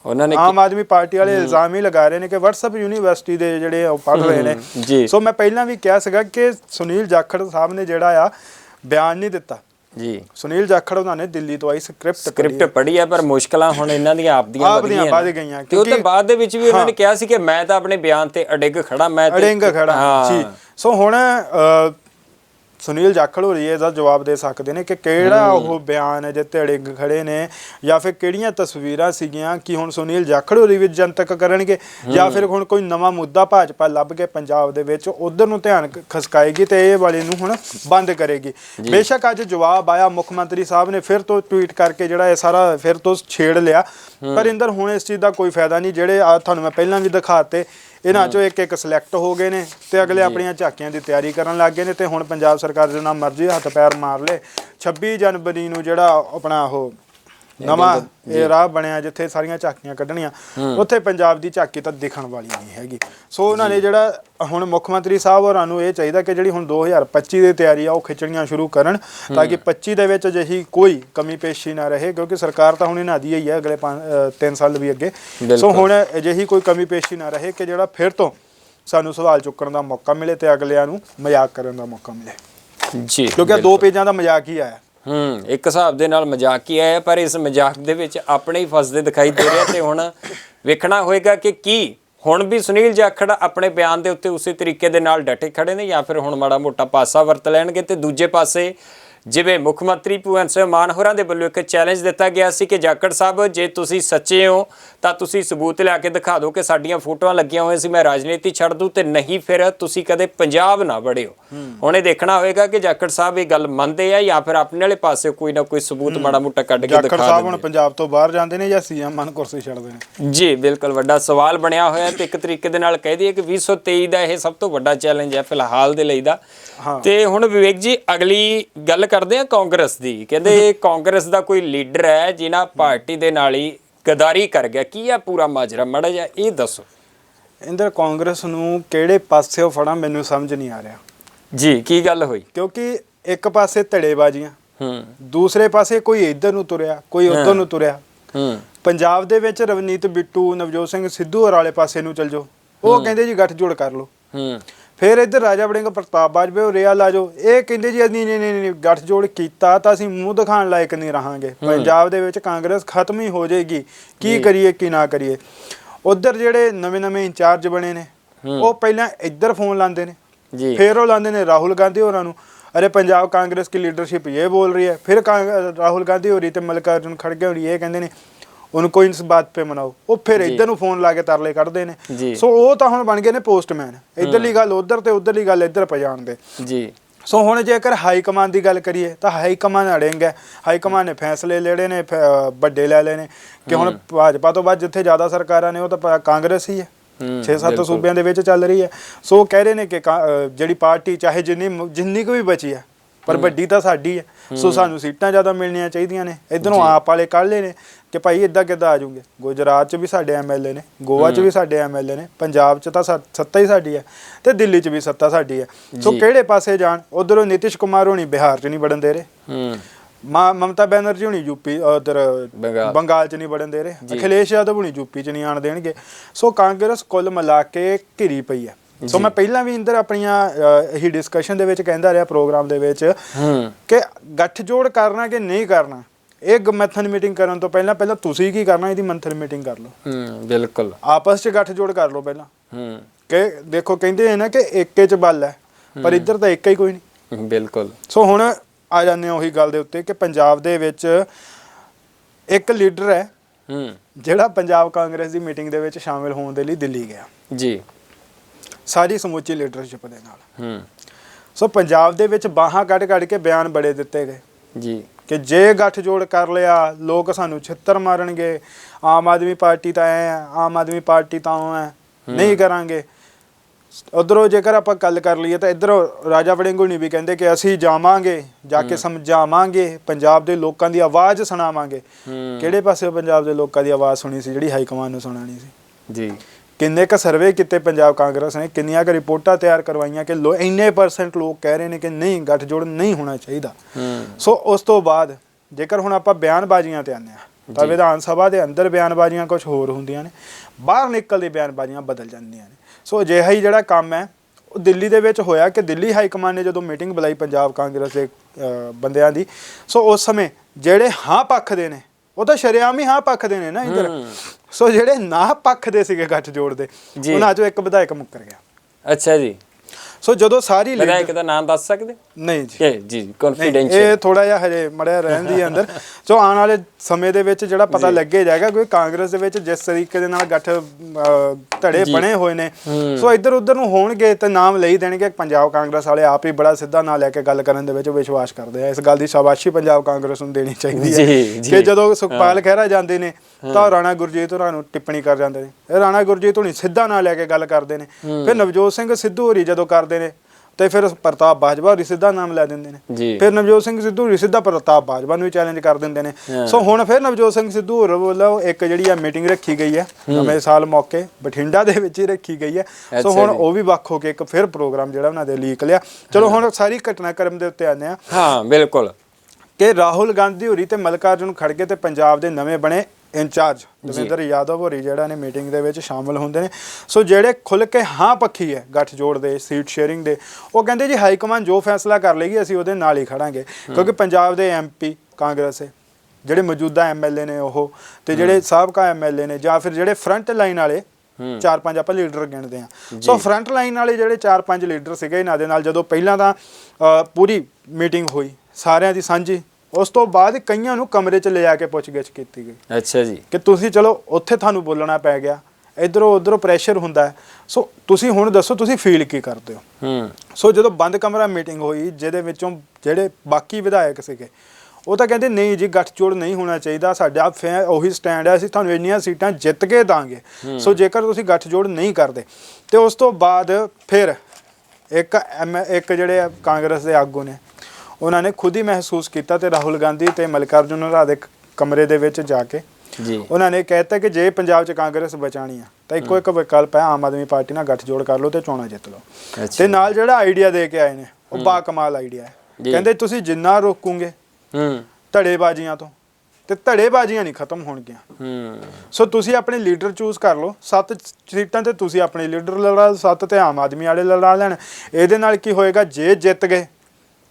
ਉਹਨਾਂ ਨੇ ਆਮ ਆਦਮੀ ਪਾਰਟੀ ਵਾਲੇ ਇਲਜ਼ਾਮ ਹੀ ਲਗਾ ਰਹੇ ਨੇ ਕਿ WhatsApp ਯੂਨੀਵਰਸਿਟੀ ਦੇ ਜਿਹੜੇ ਉਹ ਪੜ੍ਹ ਰਹੇ ਨੇ ਜੀ। ਸੋ ਮੈਂ ਪਹਿਲਾਂ ਵੀ ਕਿਹਾ ਸੀਗਾ ਕਿ ਸੁਨੀਲ ਜਾਖੜ ਸਾਹਿਬ ਨੇ ਜਿਹੜਾ ਆ ਬਿਆਨ ਨਹੀਂ ਦਿੱਤਾ ਜੀ ਸੁਨੀਲ ਜਾਖੜ ਉਹਨਾਂ ਨੇ ਦਿੱਲੀ ਤੋਂ ਆਈ ਸਕ੍ਰਿਪਟ ਸਕ੍ਰਿਪਟ ਪੜ੍ਹੀ ਆ ਪਰ ਮੁਸ਼ਕਲਾਂ ਹੁਣ ਇਹਨਾਂ ਦੀਆਂ ਆਪਦੀਆਂ ਆਪ ਵਧ ਗਈਆਂ ਵੱਧ ਨੇ। ਗਈਆਂ, ਤੇ ਉਹ ਤਾਂ ਕਿਉਂਕਿ- ਬਾਅਦ ਦੇ ਵਿੱਚ ਵੀ ਉਹਨਾਂ ਨੇ। ਕਿਹਾ ਸੀ ਕਿ ਮੈਂ ਤਾਂ ਆਪਣੇ ਬਿਆਨ ਤੇ ਅਡਿੱਗ ਖੜਾ ਮੈਂ ਤੇ- ਅੜਿੰਗ ਖੜਾ ਹਾਂ। ਜੀ ਸੋ ਹੁਣ ਅਹ, ਸੁਨੀਲ ਜਾਖੜ ਹੋਰੀ ਇਹਦਾ ਜਵਾਬ ਦੇ ਸਕਦੇ ਨੇ ਕਿ ਕਿਹੜਾ ਉਹ ਬਿਆਨ ਹੈ ਜਿੱਤੇ ਅੜਿੰਗ ਖੜੇ ਨੇ ਜਾਂ ਫਿਰ ਕਿਹੜੀਆਂ ਤਸਵੀਰਾਂ ਸੀਗੀਆਂ ਕਿ ਹੁਣ ਸੁਨੀਲ ਜਾਖੜ ਹੋਰੀ ਵੀ ਜਨਤਕ ਕਰਨਗੇ ਜਾਂ ਫਿਰ ਹੁਣ ਕੋਈ ਨਵਾਂ ਮੁੱਦਾ ਭਾਜਪਾ ਲੱਭ ਕੇ ਪੰਜਾਬ ਦੇ ਵਿੱਚ ਉਧਰ ਨੂੰ ਧਿਆਨ ਖਸਕਾਏਗੀ ਤੇ ਇਹ ਵਾਲੇ ਨੂੰ ਹੁਣ ਬੰਦ ਕਰੇਗੀ। ਬੇਸ਼ੱਕ ਅੱਜ ਜਵਾਬ ਆਇਆ ਮੁੱਖ ਮੰਤਰੀ ਸਾਹਿਬ ਨੇ ਫਿਰ ਤੋਂ ਟਵੀਟ ਕਰਕੇ ਜਿਹੜਾ ਇਹ ਸਾਰਾ ਫਿਰ ਤੋਂ ਛੇੜ ਲਿਆ। ਪਰ ਇੰਦਰ ਹੁਣ ਇਸ ਚੀਜ਼ ਦਾ ਕੋਈ ਫਾਇਦਾ ਨਹੀਂ ਜਿਹੜੇ ਤੁਹਾਨੂੰ ਮੈਂ ਪਹਿਲਾਂ ਵੀ ਦਿਖਾਤੇ ਇਹਨਾਂ ਚੋਂ ਇੱਕ ਇੱਕ ਸਿਲੈਕਟ ਹੋ ਗਏ ਨੇ ਤੇ ਅਗਲੇ ਆਪਣੀਆਂ ਝਾਕੀਆਂ ਦੀ ਤਿਆਰੀ ਕਰਨ ਲੱਗ ਗਏ ਨੇ ਤੇ ਹੁਣ ਪੰਜਾਬ ਸਰਕਾਰ ਦੇ ਨਾਲ ਮਰਜ਼ੀ ਹੱਥ ਪੈਰ ਮਾਰ ਲੇ। 26 ਜਨਵਰੀ ਨੂੰ ਜਿਹੜਾ ਆਪਣਾ ਉਹ ਨਵਾਂ ਇਹ ਰਾਹ ਬਣਿਆ ਜਿੱਥੇ ਸਾਰੀਆਂ ਝਾਕੀਆਂ ਕੱਢਣੀਆਂ। ਉੱਥੇ ਪੰਜਾਬ ਦੀ ਝਾਕੀ ਤਾਂ ਦਿਖਣ ਵਾਲੀ ਨਹੀਂ ਹੈਗੀ। ਸੋ ਉਹਨਾਂ ਨੇ ਜਿਹੜਾ ਹੁਣ ਮੁੱਖ ਮੰਤਰੀ ਸਾਹਿਬ ਹੋਰਾਂ ਨੂੰ ਇਹ ਚਾਹੀਦਾ ਕਿ ਜਿਹੜੀ ਹੁਣ 2025 ਦੀ ਤਿਆਰੀ ਆ ਉਹ ਖਿੱਚਣੀਆਂ ਸ਼ੁਰੂ ਕਰਨ ਤਾਂ ਕਿ 25 ਦੇ ਵਿੱਚ ਅਜਿਹੀ ਕੋਈ ਕਮੀ ਪੇਸ਼ੀ ਨਾ ਰਹੇ ਕਿਉਂਕਿ ਸਰਕਾਰ ਤਾਂ ਹੁਣ ਇਹਨਾਂ ਦੀ ਹੀ ਹੈ ਅਗਲੇ 3 ਸਾਲ ਵੀ ਅੱਗੇ। ਸੋ। ਹੁਣ ਅਜਿਹੀ ਕੋਈ ਕਮੀ ਪੇਸ਼ੀ ਨਾ ਰਹੇ ਕਿ ਜਿਹੜਾ ਫਿਰ ਤੋਂ ਸਾਨੂੰ ਸਵਾਲ ਚੁੱਕਣ ਦਾ ਮੌਕਾ ਮਿਲੇ ਤੇ ਅਗਲਿਆਂ ਨੂੰ ਮਜ਼ਾਕ ਕਰਨ ਦਾ ਮੌਕਾ ਮਿਲੇ। ਜੀ ਕਿਉਂਕਿ ਦੋ ਪੇਜਾਂ ਦਾ ਮਜ਼ਾਕ ਹੀ ਆਇਆ। ਹੂੰ, ਇੱਕ ਹਿਸਾਬ ਦੇ ਨਾਲ ਮਜ਼ਾਕ ਹੀ ਆਇਆ, ਪਰ ਇਸ ਮਜ਼ਾਕ ਦੇ ਵਿੱਚ ਆਪਣੇ ਹੀ ਫਸਦੇ ਦਿਖਾਈ ਦੇ ਰਿਹਾ ਤੇ ਹੁਣ ਵੇਖਣਾ ਹੋਏਗਾ ਕਿ ਕੀ। ਹੁਣ ਵੀ ਸੁਨੀਲ ਜਾਖੜ ਆਪਣੇ ਬਿਆਨ ਦੇ ਉੱਤੇ ਉਸੇ ਤਰੀਕੇ ਦੇ ਨਾਲ ਡਟੇ ਖੜੇ ਨੇ ਜਾਂ ਫਿਰ ਹੁਣ ਮਾੜਾ ਮੋਟਾ ਪਾਸਾ ਵਰਤ ਲੈਣਗੇ ਤੇ ਦੂਜੇ ਪਾਸੇ ਜਿਵੇਂ ਮੁੱਖ ਮੰਤਰੀ ਭਗਵੰਤ ਸਿੰਘ ਮਾਨ ਹੋਰਾਂ ਦੇ ਵੱਲੋਂ ਇੱਕ ਚੈਲੰਜ ਦਿੱਤਾ ਗਿਆ ਸੀ ਕਿ ਜਾਖੜ ਸਾਹਿਬ ਜੇ ਤੁਸੀਂ ਸੱਚੇ ਹੋ ਤਾਂ ਤੁਸੀਂ ਸਬੂਤ ਲਿਆ ਕੇ ਦਿਖਾ ਦਿਓ ਕਿ ਸਾਡੀਆਂ ਫੋਟੋਆਂ ਲੱਗੀਆਂ ਹੋਈਆਂ ਸੀ ਮੈਂ ਰਾਜਨੀਤੀ ਛੱਡ ਦੂੰ ਤੇ ਨਹੀਂ ਫਿਰ ਤੁਸੀਂ ਕਦੇ ਪੰਜਾਬ ਨਾ ਵੜਿਓ। ਹੁਣ ਇਹ ਦੇਖਣਾ ਹੋਏਗਾ ਕਿ ਜਾਖੜ ਸਾਹਿਬ ਇਹ ਗੱਲ ਮੰਨਦੇ ਆ ਜਾਂ ਫਿਰ ਆਪਣੇ ਵਾਲੇ ਪਾਸੇ ਕੋਈ ਨਾ ਕੋਈ ਸਬੂਤ ਮਾੜਾ ਮੋਟਾ ਕੱਢ ਕੇ ਜਾਖੜ ਦਿਖਾ ਸਾਹਿਬ ਹੁਣ ਦਿੰਦੇ ਪੰਜਾਬ ਤੋਂ ਬਾਹਰ ਜਾਂਦੇ ਨੇ ਜਾਂ ਸੀਐਮ ਮਨ ਕੁਰਸੀ ਛੱਡਦੇ ਨੇ? ਜੀ ਬਿਲਕੁਲ ਵੱਡਾ ਸਵਾਲ ਬਣਿਆ ਹੋਇਆ ਤੇ ਇੱਕ ਤਰੀਕੇ ਦੇ ਨਾਲ ਕਹਿ ਦਈਏ ਕਿ 2023 ਦਾ ਇਹ ਸਭ ਤੋਂ ਵੱਡਾ ਚੈਲੰਜ ਹੈ ਫਿਲਹਾਲ ਦੇ ਲਈ ਦਾ। ਤੇ ਹੁਣ ਵਿਵੇਕ ਜੀ ਅਗਲੀ ਗੱਲ ਕਰਦੇ ਆ ਕਾਂਗਰਸ ਦੀ। ਕਹਿੰਦੇ ਕਾਂਗਰਸ ਦਾ ਕੋਈ ਲੀਡਰ ਹੈ ਜਿਨ੍ਹਾਂ ਪਾਰਟੀ ਦੇ ਨਾਲ ਹੀ ਗਦਾਰੀ ਕਰ ਗਿਆ। ਕੀ ਆ ਪੂਰਾ ਮਾਜਰਾ? ਮੜਾ ਜਾ ਇਹ ਦੱਸੋ। ਇੰਦਰ ਕਾਂਗਰਸ ਨੂੰ ਕਿਹੜੇ ਪਾਸਿਓਂ ਫੜਾਂ ਮੈਨੂੰ ਸਮਝ ਨਹੀਂ ਆ ਰਿਹਾ। ਜੀ ਕੀ ਗੱਲ ਹੋਈ? ਕਿਉਂਕਿ ਇੱਕ ਪਾਸੇ ਧੜੇਬਾਜ਼ੀਆਂ ਹੂੰ। ਦੂਸਰੇ ਪਾਸੇ ਕੋਈ ਇੱਧਰ ਨੂੰ ਤੁਰਿਆ ਕੋਈ ਉੱਧਰ ਨੂੰ ਤੁਰਿਆ। ਹੂੰ। ਪੰਜਾਬ ਦੇ ਵਿੱਚ ਰਵਨੀਤ ਬਿੱਟੂ ਨਵਜੋਤ ਸਿੰਘ ਸਿੱਧੂ ਔਰ ਵਾਲੇ ਪਾਸੇ ਨੂੰ ਚਲ ਜਾਓ। ਉਹ ਕਹਿੰਦੇ ਜੀ ਗੱਠਜੋੜ ਕਰ ਲਓ। ਹੂੰ। ਫਿਰ ਇੱਧਰ ਰਾਜਾ ਵੜਿੰਗ ਪ੍ਰਤਾਪ ਬਾਜਵੇ ਉਹ ਰਿਆ ਲਾ ਜਾਓ ਇਹ ਕਹਿੰਦੇ ਜੀ ਨਹੀਂ ਨਹੀਂ ਨਹੀਂ ਨਹੀਂ, ਗੱਠਜੋੜ ਕੀਤਾ ਤਾਂ ਅਸੀਂ ਮੂੰਹ ਦਿਖਾਣ ਲਾਇਕ ਨਹੀਂ ਰਹਾਂਗੇ ਪੰਜਾਬ ਦੇ ਵਿੱਚ ਕਾਂਗਰਸ ਖਤਮ ਹੀ ਹੋ ਜਾਏਗੀ ਕੀ ਕਰੀਏ ਕੀ ਨਾ ਕਰੀਏ ਉਧਰ ਜਿਹੜੇ ਨਵੇਂ ਨਵੇਂ ਇੰਚਾਰਜ ਬਣੇ ਨੇ ਉਹ ਪਹਿਲਾਂ ਇੱਧਰ ਫੋਨ ਲਾਉਂਦੇ ਨੇ ਜੀ ਫਿਰ ਉਹ ਲਾਉਂਦੇ ਨੇ ਰਾਹੁਲ ਗਾਂਧੀ ਹੋਰਾਂ ਨੂੰ ਅਰੇ ਪੰਜਾਬ ਕਾਂਗਰਸ की लीडरशिप ये बोल रही है फिर कांग- राहुल गांधी हो रही थे मल्लिकार्जुन खड़गे हो रही है ਕਹਿੰਦੇ ਨੇ ਉਹਨੂੰ ਕੋਈ ਇਸ ਬਾਤ ਤੇ ਮਨਾਓ। ਉਹ ਫਿਰ ਇੱਧਰ ਨੂੰ ਫੋਨ ਲਾ ਕੇ ਤਰਲੇ ਕੱਢਦੇ ਨੇ। ਸੋ ਉਹ ਤਾਂ ਹੁਣ ਬਣ ਗਏ ਨੇ ਪੋਸਟਮੈਨ। ਇੱਧਰਲੀ ਗੱਲ ਉੱਧਰ ਤੇ ਉੱਧਰਲੀ ਗੱਲ ਇੱਧਰ ਪਜਾਣਦੇ ਜੀ। ਸੋ ਹੁਣ ਜੇਕਰ ਹਾਈ ਕਮਾਂਡ ਦੀ ਗੱਲ ਕਰੀਏ ਤਾਂ ਹਾਈ ਕਮਾਂਡ ਅੜੇਂਗਾ ਹਾਈ ਕਮਾਂਡ ਨੇ ਫੈਸਲੇ ਲੈਣੇ ਨੇ ਵੱਡੇ ਲੈ ਲੈਣੇ ਕਿ ਹੁਣ ਭਾਜਪਾ ਤੋਂ ਬਾਅਦ ਜਿੱਥੇ ਜ਼ਿਆਦਾ ਸਰਕਾਰਾਂ ਨੇ ਉਹ ਤਾਂ ਕਾਂਗਰਸ ਹੀ ਹੈ। ਹੂੰ, 6-7 ਬਿਲਕੁਲ। ਸੂਬਿਆਂ ਦੇ ਵਿੱਚ ਚੱਲ ਰਹੀ ਹੈ। ਸੋ ਕਹਿ ਰਹੇ ਨੇ ਕਿ ਜਿਹੜੀ ਪਾਰਟੀ ਚਾਹੇ ਜਿੰਨੀ ਜਿੰਨੀ ਕੁ ਵੀ ਬਚੀ ਹੈ ਪਰ ਵੱਡੀ ਤਾਂ ਸਾਡੀ ਹੈ। ਸੋ ਸਾਨੂੰ ਸੀਟਾਂ ਜ਼ਿਆਦਾ ਮਿਲਣੀਆਂ ਚਾਹੀਦੀਆਂ ਨੇ। ਇਧਰੋਂ ਆਪ ਵਾਲੇ ਕੱਢ ਲਏ ਨੇ। ਕਿ ਭਾਈ ਇਦਾਂ ਕਿੱਦਾਂ ਆ ਜਾਓਗੇ ਗੁਜਰਾਤ 'ਚ ਵੀ ਸਾਡੇ ਐਮਐਲਏ ਨੇ ਗੋਆ 'ਚ ਵੀ ਸਾਡੇ ਐਮਐਲਏ ਨੇ ਪੰਜਾਬ 'ਚ ਤਾਂ ਸੱਤਾ ਹੀ ਸਾਡੀ ਹੈ ਤੇ ਦਿੱਲੀ 'ਚ ਵੀ ਸੱਤਾ ਸਾਡੀ ਹੈ। ਸੋ। ਕਿਹੜੇ ਪਾਸੇ ਜਾਣ? ਉਧਰੋਂ ਨਿਤਿਸ਼ ਕੁਮਾਰ ਹੋਣੀ ਬਿਹਾਰ 'ਚ ਨਹੀਂ ਵੜਨ ਦੇ ਰਹੇ। ਹੂੰ। ਮਾ ਮਮਤਾ ਬੈਨਰਜੀ ਹੁਣੀ ਯੂਪੀ ਉਧਰ ਬੰਗਾਲ। 'ਚ ਨਹੀਂ ਵੜਨ ਦੇ ਰਹੇ। ਅਖਿਲੇਸ਼ ਯਾਦਵ ਹੁਣੀ ਯੂਪੀ 'ਚ ਨਹੀਂ ਆਣ ਦੇਣਗੇ। ਸੋ ਕਾਂਗਰਸ ਕੁੱਲ ਮਿਲਾ ਕੇ ਘਿਰੀ ਪਈ ਹੈ। ਸੋ ਮੈਂ ਪਹਿਲਾਂ ਵੀ ਇੰਦਰ ਆਪਣੀਆਂ ਇਹੀ ਡਿਸਕਸ਼ਨ ਦੇ ਵਿੱਚ ਕਹਿੰਦਾ ਰਿਹਾ ਪ੍ਰੋਗਰਾਮ ਦੇ ਵਿੱਚ ਕਿ ਗੱਠਜੋੜ ਕਰਨਾ ਕਿ ਨਹੀਂ ਕਰਨਾ? ਇਹ ਮੰਥਨ ਮੀਟਿੰਗ ਕਰਨ ਤੋਂ ਪਹਿਲਾਂ ਪਹਿਲਾਂ ਤੁਸੀਂ ਕੀ ਕਰਨਾ ਇਹਦੀ ਮੰਥਨ ਮੀਟਿੰਗ ਕਰ ਲਓ। ਹੂੰ ਬਿਲਕੁਲ। ਆਪਸ 'ਚ ਗੱਠਜੋੜ ਕਰ ਲਓ ਪਹਿਲਾਂ। ਹੂੰ। ਕਿ ਦੇਖੋ ਕਹਿੰਦੇ ਨੇ ਨਾ ਕਿ ਏਕੇ 'ਚ ਬਲ ਹੈ ਪਰ ਇੱਧਰ ਤਾਂ ਇੱਕ ਹੀ ਕੋਈ ਨਹੀਂ। ਬਿਲਕੁਲ। ਸੋ ਹੁਣ ਆ ਜਾਂਦੇ ਹਾਂ ਉਹੀ ਗੱਲ ਦੇ ਉੱਤੇ ਕਿ ਪੰਜਾਬ ਦੇ ਵਿੱਚ ਇੱਕ ਲੀਡਰ ਹੈ ਹੂੰ। ਜਿਹੜਾ ਪੰਜਾਬ ਕਾਂਗਰਸ ਦੀ ਮੀਟਿੰਗ ਦੇ ਵਿੱਚ ਸ਼ਾਮਿਲ ਹੋਣ ਦੇ ਲਈ ਦਿੱਲੀ ਗਿਆ। ਜੀ। ਸਾਰੀ ਸਮੁੱਚੀ ਲੀਡਰਸ਼ਿਪ ਦੇ ਨਾਲ। ਹੂੰ। ਸੋ ਪੰਜਾਬ ਦੇ ਵਿੱਚ ਬਾਹਾਂ ਕੱਢ ਕੱਢ ਕੇ ਬਿਆਨ ਬੜੇ ਦਿੱਤੇ ਗਏ। ਜੀ। ਕਿ ਜੇ ਗੱਠਜੋੜ ਕਰ ਲਿਆ ਲੋਕ ਸਾਨੂੰ ਛਿੱਤਰ ਮਾਰਨਗੇ। ਆਮ ਆਦਮੀ ਪਾਰਟੀ ਤਾਂ ਐ ਆ, ਆਮ ਆਦਮੀ ਪਾਰਟੀ ਤਾਂ ਉਹ ਹੈ। ਨਹੀਂ ਕਰਾਂਗੇ। ਉਧਰੋਂ ਜੇਕਰ ਆਪਾਂ ਗੱਲ ਕਰ ਲਈਏ ਤਾਂ ਇਧਰੋਂ ਰਾਜਾ ਵੜਿੰਗੁਣੀ ਵੀ ਕਹਿੰਦੇ ਕਿ ਅਸੀਂ ਜਾਵਾਂਗੇ ਜਾ ਕੇ ਸਮਝਾਵਾਂਗੇ ਪੰਜਾਬ ਦੇ ਲੋਕਾਂ ਦੀ ਆਵਾਜ਼ ਸੁਣਾਵਾਂਗੇ। ਕਿਹੜੇ ਪਾਸੇ ਪੰਜਾਬ ਦੇ ਲੋਕਾਂ ਦੀ ਆਵਾਜ਼ ਸੁਣੀ ਸੀ ਜਿਹੜੀ ਹਾਈ ਕਮਾਂਡ ਨੂੰ ਸੁਣਾਣੀ ਸੀ? ਜੀ। ਕਿੰਨੇ ਕ ਸਰਵੇ ਕੀਤੇ ਪੰਜਾਬ ਕਾਂਗਰਸ ਨੇ ਕਿੰਨੀਆਂ ਕ ਰਿਪੋਰਟਾਂ ਤਿਆਰ ਕਰਵਾਈਆਂ ਕਿ ਲੋ ਇੰਨੇ ਪਰਸੈਂਟ ਲੋਕ ਕਹਿ ਰਹੇ ਨੇ ਕਿ ਨਹੀਂ ਗੱਠਜੋੜ ਨਹੀਂ ਹੋਣਾ ਚਾਹੀਦਾ। ਸੋ ਉਸ ਤੋਂ ਬਾਅਦ ਜੇਕਰ ਹੁਣ ਆਪਾਂ ਬਿਆਨਬਾਜ਼ੀਆਂ ਤੇ ਆਉਂਦੇ ਆ ਤਾਂ। ਵਿਧਾਨ ਸਭਾ ਦੇ ਅੰਦਰ ਬਿਆਨਬਾਜ਼ੀਆਂ ਕੁਝ ਹੋਰ ਹੁੰਦੀਆਂ ਨੇ ਬਾਹਰ ਨਿਕਲਦੇ ਬਿਆਨਬਾਜ਼ੀਆਂ ਬਦਲ ਜਾਂਦੀਆਂ ਨੇ। ਸੋ ਅਜਿਹਾ ਹੀ ਜਿਹੜਾ ਕੰਮ ਹੈ ਉਹ ਦਿੱਲੀ ਦੇ ਵਿੱਚ ਹੋਇਆ ਕਿ ਦਿੱਲੀ ਹਾਈ ਕਮਾਂਡ ਨੇ ਜਦੋਂ ਮੀਟਿੰਗ ਬੁਲਾਈ ਪੰਜਾਬ ਕਾਂਗਰਸ ਦੇ ਬੰਦਿਆਂ ਦੀ ਸੋ ਉਸ ਸਮੇਂ ਜਿਹੜੇ ਹਾਂ ਪੱਖ ਦੇ ਨੇ ਉਹ ਤਾਂ ਸ਼ਰੇਆਮ ਹੀ ਹਾਂ ਪੱਖ ਦੇ ਨੇ ਨਾ ਇੰਦਰ। ਸੋ ਜਿਹੜੇ ਨਾ ਪੱਖ ਦੇ ਸੀਗੇ ਗੱਠ ਜੋੜ ਦੇ। ਉਹਨਾਂ ਚੋਂ ਇੱਕ ਵਿਧਾਇਕ ਮੁੱਕਰ ਗਿਆ ਅੱਛਾ ਜੀ ਸੋ ਜਦੋਂ ਸਾਰੀ ਵਿਧਾਇਕ ਦਾ ਨਾਮ ਦੱਸ ਸਕਦੇ? ਨਹੀਂ ਜੀ। ਜੀ ਕੌਨਫੀਡੈਂਸ਼ੀਅਲ ਇਹ ਥੋੜਾ ਜਿਹਾ ਹਜੇ ਮੜਿਆ ਰਹਿੰਦੀ ਹੈ ਅੰਦਰ। ਸੋ ਆਉਣ ਵਾਲੇ ਸਮੇਂ ਦੇ ਵਿੱਚ ਜਿਹੜਾ ਪਤਾ। ਲੱਗੇ ਜਾਏਗਾ ਕੋਈ ਕਾਂਗਰਸ ਦੇ ਵਿੱਚ ਜਿਸ ਤਰੀਕੇ ਦੇ ਨਾਲ ਗੱਠ ਧੜੇ। ਬਣੇ ਹੋਏ ਨੇ। ਸੋ ਇੱਧਰ ਉੱਧਰ ਨੂੰ ਹੋਣਗੇ ਤੇ ਨਾਮ ਲਈ ਦੇਣਗੇ। ਪੰਜਾਬ ਕਾਂਗਰਸ ਵਾਲੇ ਆਪ ਹੀ ਬੜਾ ਸਿੱਧਾ ਨਾਂ ਲੈ ਕੇ ਗੱਲ ਕਰਨ ਦੇ ਵਿੱਚ ਵਿਸ਼ਵਾਸ ਕਰਦੇ ਆ। ਇਸ ਗੱਲ ਦੀ ਸ਼ਾਬਾਸ਼ੀ ਪੰਜਾਬ ਕਾਂਗਰਸ ਨੂੰ ਦੇਣੀ ਚਾਹੀਦੀ ਹੈ। ਕਿ ਜਦੋਂ ਸੁਖਪਾਲ ਖਹਿਰਾ ਜਾਂਦੇ ਨੇ ਤਾਂ ਰਾਣਾ ਗੁਰਜੀਤ ਹੋਰਾਂ ਨੂੰ ਟਿੱਪਣੀ ਕਰ ਜਾਂਦੇ ਨੇ। ਇਹ ਰਾਣਾ ਗੁਰਜੀਤ ਹੋਣੀ ਸਿੱਧਾ ਨਾਂ ਲੈ ਕੇ ਗੱਲ ਕਰਦੇ ਨੇ। ਫਿਰ ਨਵਜੋਤ ਸਿੰਘ ਸਿੱਧੂ ਹੋਰੀ ਜਦੋਂ ਕਰਦੇ ਨੇ ਤੇ ਫਿਰ ਪ੍ਰਤਾਪ ਬਾਜਵਾ ਹੋਰੀ ਸਿੱਧਾ ਨਾਮ ਲੈ ਦਿੰਦੇ ਨੇ। ਜੀ। ਫਿਰ ਨਵਜੋਤ ਸਿੰਘ ਸਿੱਧੂ ਹੋਰੀ ਸਿੱਧਾ ਪ੍ਰਤਾਪ ਬਾਜਵਾ ਨੂੰ ਵੀ ਚੈਲੰਜ ਕਰ ਦਿੰਦੇ ਨੇ। ਸੋ ਹੁਣ ਫਿਰ ਨਵਜੋਤ ਸਿੰਘ ਸਿੱਧੂ ਹੋਰ ਵੱਲੋਂ ਇੱਕ ਜਿਹੜੀ ਆ ਮੀਟਿੰਗ ਰੱਖੀ ਗਈ ਹੈ। ਨਵੇਂ ਸਾਲ ਮੌਕੇ ਬਠਿੰਡਾ ਦੇ ਵਿੱਚ ਹੀ ਰੱਖੀ ਗਈ ਹੈ ਸੋ ਹੁਣ। ਉਹ ਵੀ ਵੱਖ ਹੋ ਕੇ ਇੱਕ ਫਿਰ ਪ੍ਰੋਗਰਾਮ ਜਿਹੜਾ ਉਹਨਾਂ ਦੇ ਲੀਕ ਲਿਆ। ਚਲੋ ਹੁਣ ਸਾਰੀ ਘਟਨਾਕ੍ਰਮ ਦੇ ਉੱਤੇ ਆਉਂਦੇ ਆ ਹਾਂ ਬਿਲਕੁਲ। ਕਿ ਰਾਹੁਲ ਗਾਂਧੀ ਹੋਰੀ ਤੇ ਮਲਕਾਰਜੁਨ ਖੜਗੇ ਤੇ ਪੰਜਾਬ ਦੇ ਨਵੇਂ ਬਣੇ ਇੰਚਾਰਜ ਦਵਿੰਦਰ ਯਾਦਵ ਹੋਰੀ ਜਿਹੜਾ ਨੇ ਮੀਟਿੰਗ ਦੇ ਵਿੱਚ ਸ਼ਾਮਲ ਹੁੰਦੇ ਨੇ। ਸੋ ਜਿਹੜੇ ਖੁੱਲ ਕੇ ਹਾਂ ਪੱਖੀ ਹੈ ਗੱਠ ਜੋੜ ਦੇ ਸੀਟ ਸ਼ੇਅਰਿੰਗ ਦੇ ਉਹ ਕਹਿੰਦੇ ਜੀ ਹਾਈ ਕਮਾਂਡ ਜੋ ਫੈਸਲਾ ਕਰ ਲੇਗੀ ਅਸੀਂ ਉਹਦੇ ਨਾਲ ਹੀ ਖੜਾਂਗੇ। ਕਿਉਂਕਿ ਪੰਜਾਬ ਦੇ ਐਮਪੀ ਕਾਂਗਰਸ ਦੇ ਜਿਹੜੇ ਮੌਜੂਦਾ ਐਮਐਲਏ ਨੇ ਉਹ ਤੇ ਜਿਹੜੇ ਸਾਬਕਾ ਐਮਐਲਏ ਨੇ ਜਾਂ ਫਿਰ ਜਿਹੜੇ ਫਰੰਟ ਲਾਈਨ ਵਾਲੇ ਹੂੰ। ਚਾਰ ਪੰਜ ਆਪਾਂ ਲੀਡਰ ਗਿਣਦੇ ਆ ਸੋ ਫਰੰਟ ਲਾਈਨ ਵਾਲੇ ਜਿਹੜੇ ਚਾਰ ਪੰਜ ਲੀਡਰ ਸੀਗੇ ਇਹਨਾਂ ਦੇ ਨਾਲ ਜਦੋਂ ਪਹਿਲਾਂ ਤਾਂ ਪੂਰੀ ਮੀਟਿੰਗ ਹੋਈ। ਸਾਰਿਆਂ ਦੀ ਸਾਂਝੀ ਉਸ ਤੋਂ ਬਾਅਦ ਕਈਆਂ ਨੂੰ ਕਮਰੇ 'ਚ ਲਿਜਾ ਕੇ ਪੁੱਛਗਿੱਛ ਕੀਤੀ ਗਈ। ਅੱਛਾ ਜੀ। ਕਿ ਤੁਸੀਂ ਚਲੋ ਉੱਥੇ ਤੁਹਾਨੂੰ ਬੋਲਣਾ ਪੈ ਗਿਆ। ਇਧਰੋਂ ਉਧਰੋਂ ਪ੍ਰੈਸ਼ਰ ਹੁੰਦਾ ਸੋ ਤੁਸੀਂ ਹੁਣ ਦੱਸੋ ਤੁਸੀਂ ਫੀਲ ਕੀ ਕਰਦੇ ਹੋ? ਹੂੰ। ਸੋ ਜਦੋਂ ਬੰਦ ਕਮਰਾ ਮੀਟਿੰਗ ਹੋਈ ਜਿਹਦੇ ਵਿੱਚੋਂ ਜਿਹੜੇ ਬਾਕੀ ਵਿਧਾਇਕ ਸੀਗੇ ਉਹ ਤਾਂ ਕਹਿੰਦੇ ਨਹੀਂ ਜੀ ਗੱਠਜੋੜ ਨਹੀਂ ਹੋਣਾ ਚਾਹੀਦਾ। ਸਾਡਾ ਫੈ- ਉਹੀ ਸਟੈਂਡ ਹੈ। ਅਸੀਂ ਤੁਹਾਨੂੰ ਇੰਨੀਆਂ ਸੀਟਾਂ ਜਿੱਤ ਕੇ ਦਾਂਗੇ। ਸੋ ਜੇਕਰ ਤੁਸੀਂ ਗੱਠਜੋੜ ਨਹੀਂ ਕਰਦੇ ਤੇ ਉਸ ਤੋਂ ਬਾਅਦ ਫਿਰ ਇੱਕ ਐਮ ਇੱਕ ਜਿਹੜੇ ਕਾਂਗਰਸ ਦੇ ਆਗੂ ਨੇ ਉਹਨਾਂ ਨੇ ਖੁਦ ਹੀ ਮਹਿਸੂਸ ਕੀਤਾ ਤੇ ਰਾਹੁਲ ਗਾਂਧੀ ਤੇ ਮਲਕਾਰਜੁਨ ਰਾਹ ਦੇ ਕਮਰੇ ਦੇ ਵਿੱਚ ਜਾ ਕੇ ਜੀ। ਉਹਨਾਂ ਨੇ ਕਹਿਤਾ ਕਿ ਜੇ ਪੰਜਾਬ 'ਚ ਕਾਂਗਰਸ ਬਚਾਣੀ ਆ ਤਾਂ ਇੱਕੋ ਇੱਕ ਵਿਕਲਪ ਹੈ ਆਮ ਆਦਮੀ ਪਾਰਟੀ ਨਾਲ ਗੱਠਜੋੜ ਕਰ ਲਓ ਤੇ ਚੋਣਾਂ ਜਿੱਤ ਲਓ। ਤੇ ਨਾਲ ਜਿਹੜਾ ਆਈਡੀਆ ਦੇ ਕੇ ਆਏ ਨੇ ਉਹ ਬਾ ਕਮਾਲ ਆਈਡੀਆ ਹੈ। ਕਹਿੰਦੇ ਤੁਸੀਂ ਜਿੰਨਾ ਰੋਕੋਗੇ ਹੂੰ। ਧੜੇਬਾਜ਼ੀਆਂ ਤੋਂ ਤੇ ਧੜੇਬਾਜ਼ੀਆਂ ਨਹੀਂ ਖਤਮ ਹੋਣਗੀਆਂ। ਹੂੰ। ਸੋ ਤੁਸੀਂ ਆਪਣੇ ਲੀਡਰ ਚੂਜ਼ ਕਰ ਲਓ ਸੱਤ ਸੀਟਾਂ ਤੇ ਤੁਸੀਂ ਆਪਣੇ ਲੀਡਰ ਲੜਾ ਸੱਤ ਤੇ ਆਮ ਆਦਮੀ ਵਾਲੇ ਲੜਾ ਲੈਣ। ਇਹਦੇ ਨਾਲ ਕੀ ਹੋਏਗਾ ਜੇ ਜਿੱਤ ਗਏ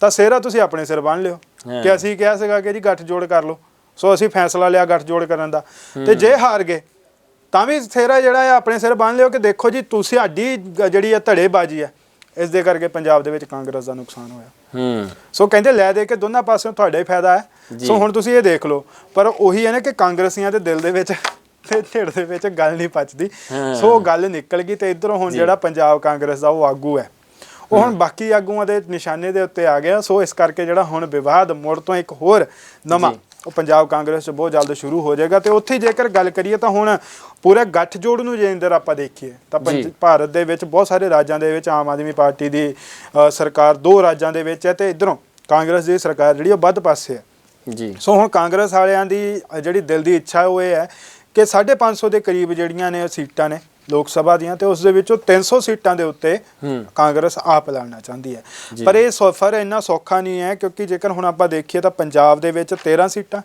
ਤਾਂ ਸਿਹਰਾ ਤੁਸੀਂ ਆਪਣੇ ਸਿਰ ਬੰਨ ਲਿਓ। ਕਿ ਅਸੀਂ ਕਿਹਾ ਸੀਗਾ ਕਿ ਜੀ ਗੱਠ ਜੋੜ ਕਰ ਲਓ। ਸੋ ਅਸੀਂ ਫੈਸਲਾ ਲਿਆ ਗੱਠ ਜੋੜ ਕਰਨ ਦਾ। ਤੇ ਜੇ ਹਾਰ ਗਏ ਤਾਂ ਵੀ ਸਿਹਰਾ ਜਿਹੜਾ ਹੈ ਆਪਣੇ ਸਿਰ ਬੰਨ ਲਿਓ ਕਿ ਦੇਖੋ ਜੀ ਤੁਸੀਂ ਸਾਡੀ ਜਿਹੜੀ ਹੈ ਧੜੇਬਾਜ਼ੀ ਹੈ ਇਸ ਦੇ ਕਰਕੇ ਪੰਜਾਬ ਦੇ ਵਿੱਚ ਕਾਂਗਰਸ ਦਾ ਨੁਕਸਾਨ ਹੋਇਆ। ਹੂੰ। ਸੋ ਕਹਿੰਦੇ ਲੈ ਦੇ ਕੇ ਦੋਨਾਂ ਪਾਸਿਓਂ ਤੁਹਾਡਾ ਹੀ ਫਾਇਦਾ ਹੈ। ਸੋ ਹੁਣ ਤੁਸੀਂ ਇਹ ਦੇਖ ਲਓ ਪਰ ਉਹੀ ਹੈ ਨਾ ਕਿ ਕਾਂਗਰਸੀਆਂ ਦੇ ਦਿਲ ਦੇ ਵਿੱਚ ਤੇ ਢਿੱਡ ਦੇ ਵਿੱਚ ਗੱਲ ਨਹੀਂ ਪਚਦੀ। ਸੋ ਗੱਲ ਨਿਕਲ ਗਈ ਤੇ ਇਧਰੋਂ ਹੁਣ ਜਿਹੜਾ ਪੰਜਾਬ ਕਾਂਗਰਸ ਦਾ ਉਹ ਆਗੂ ਹੈ। ਉਹ ਹੁਣ ਬਾਕੀ ਆਗੂਆਂ ਦੇ ਨਿਸ਼ਾਨੇ ਦੇ ਉੱਤੇ ਆ ਗਿਆ ਸੋ ਇਸ ਕਰਕੇ ਜਿਹੜਾ ਹੁਣ ਵਿਵਾਦ ਮੁੜ ਤੋਂ ਇੱਕ ਹੋਰ ਨਵਾਂ। ਉਹ ਪੰਜਾਬ ਕਾਂਗਰਸ 'ਚ ਬਹੁਤ ਜਲਦ ਸ਼ੁਰੂ ਹੋ ਜਾਏਗਾ ਤੇ ਉੱਥੇ ਜੇਕਰ ਗੱਲ ਕਰੀਏ ਤਾਂ ਹੁਣ ਪੂਰਾ ਗੱਠਜੋੜ ਨੂੰ ਜੇ ਅੰਦਰ ਆਪਾਂ ਦੇਖੀਏ ਤਾਂ। ਭਾਰਤ ਦੇ ਵਿੱਚ ਬਹੁਤ ਸਾਰੇ ਰਾਜਾਂ ਦੇ ਵਿੱਚ ਆਮ ਆਦਮੀ ਪਾਰਟੀ ਦੀ ਸਰਕਾਰ ਦੋ ਰਾਜਾਂ ਦੇ ਵਿੱਚ ਹੈ ਤੇ ਇਧਰੋਂ ਕਾਂਗਰਸ ਦੀ ਸਰਕਾਰ ਜਿਹੜੀ ਉਹ ਵੱਧ ਪਾਸੇ ਹੈ ਜੀ ਸੋ ਹੁਣ ਕਾਂਗਰਸ ਵਾਲਿਆਂ ਦੀ ਜਿਹੜੀ ਦਿਲ ਦੀ ਇੱਛਾ ਉਹ ਇਹ ਹੈ ਕਿ 550 ਦੇ ਕਰੀਬ ਜਿਹੜੀਆਂ ਨੇ ਸੀਟਾਂ ਨੇ ਲੋਕ ਸਭਾ ਦੀਆਂ ਤੇ ਉਸ ਦੇ ਵਿੱਚੋਂ 300 ਸੀਟਾਂ ਦੇ ਉੱਤੇ ਕਾਂਗਰਸ ਆਪ ਲੜਨਾ ਚਾਹੁੰਦੀ ਹੈ। ਪਰ ਇਹ ਸਫਰ ਇੰਨਾ ਸੌਖਾ ਨਹੀਂ ਹੈ ਕਿਉਂਕਿ ਜੇਕਰ ਹੁਣ ਆਪਾਂ ਦੇਖੀਏ ਤਾਂ ਪੰਜਾਬ ਦੇ ਵਿੱਚ 13 ਸੀਟਾਂ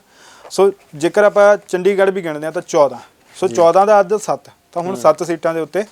ਸੋ ਜੇਕਰ ਆਪਾਂ ਚੰਡੀਗੜ੍ਹ ਵੀ ਗਿਣਦੇ ਹਾਂ ਤਾਂ 14 ਸੋ 14 ਦਾ ਅੱਧ 7 ਤਾਂ ਹੁਣ 7 ਸੀਟਾਂ ਦੇ ਉੱਤੇ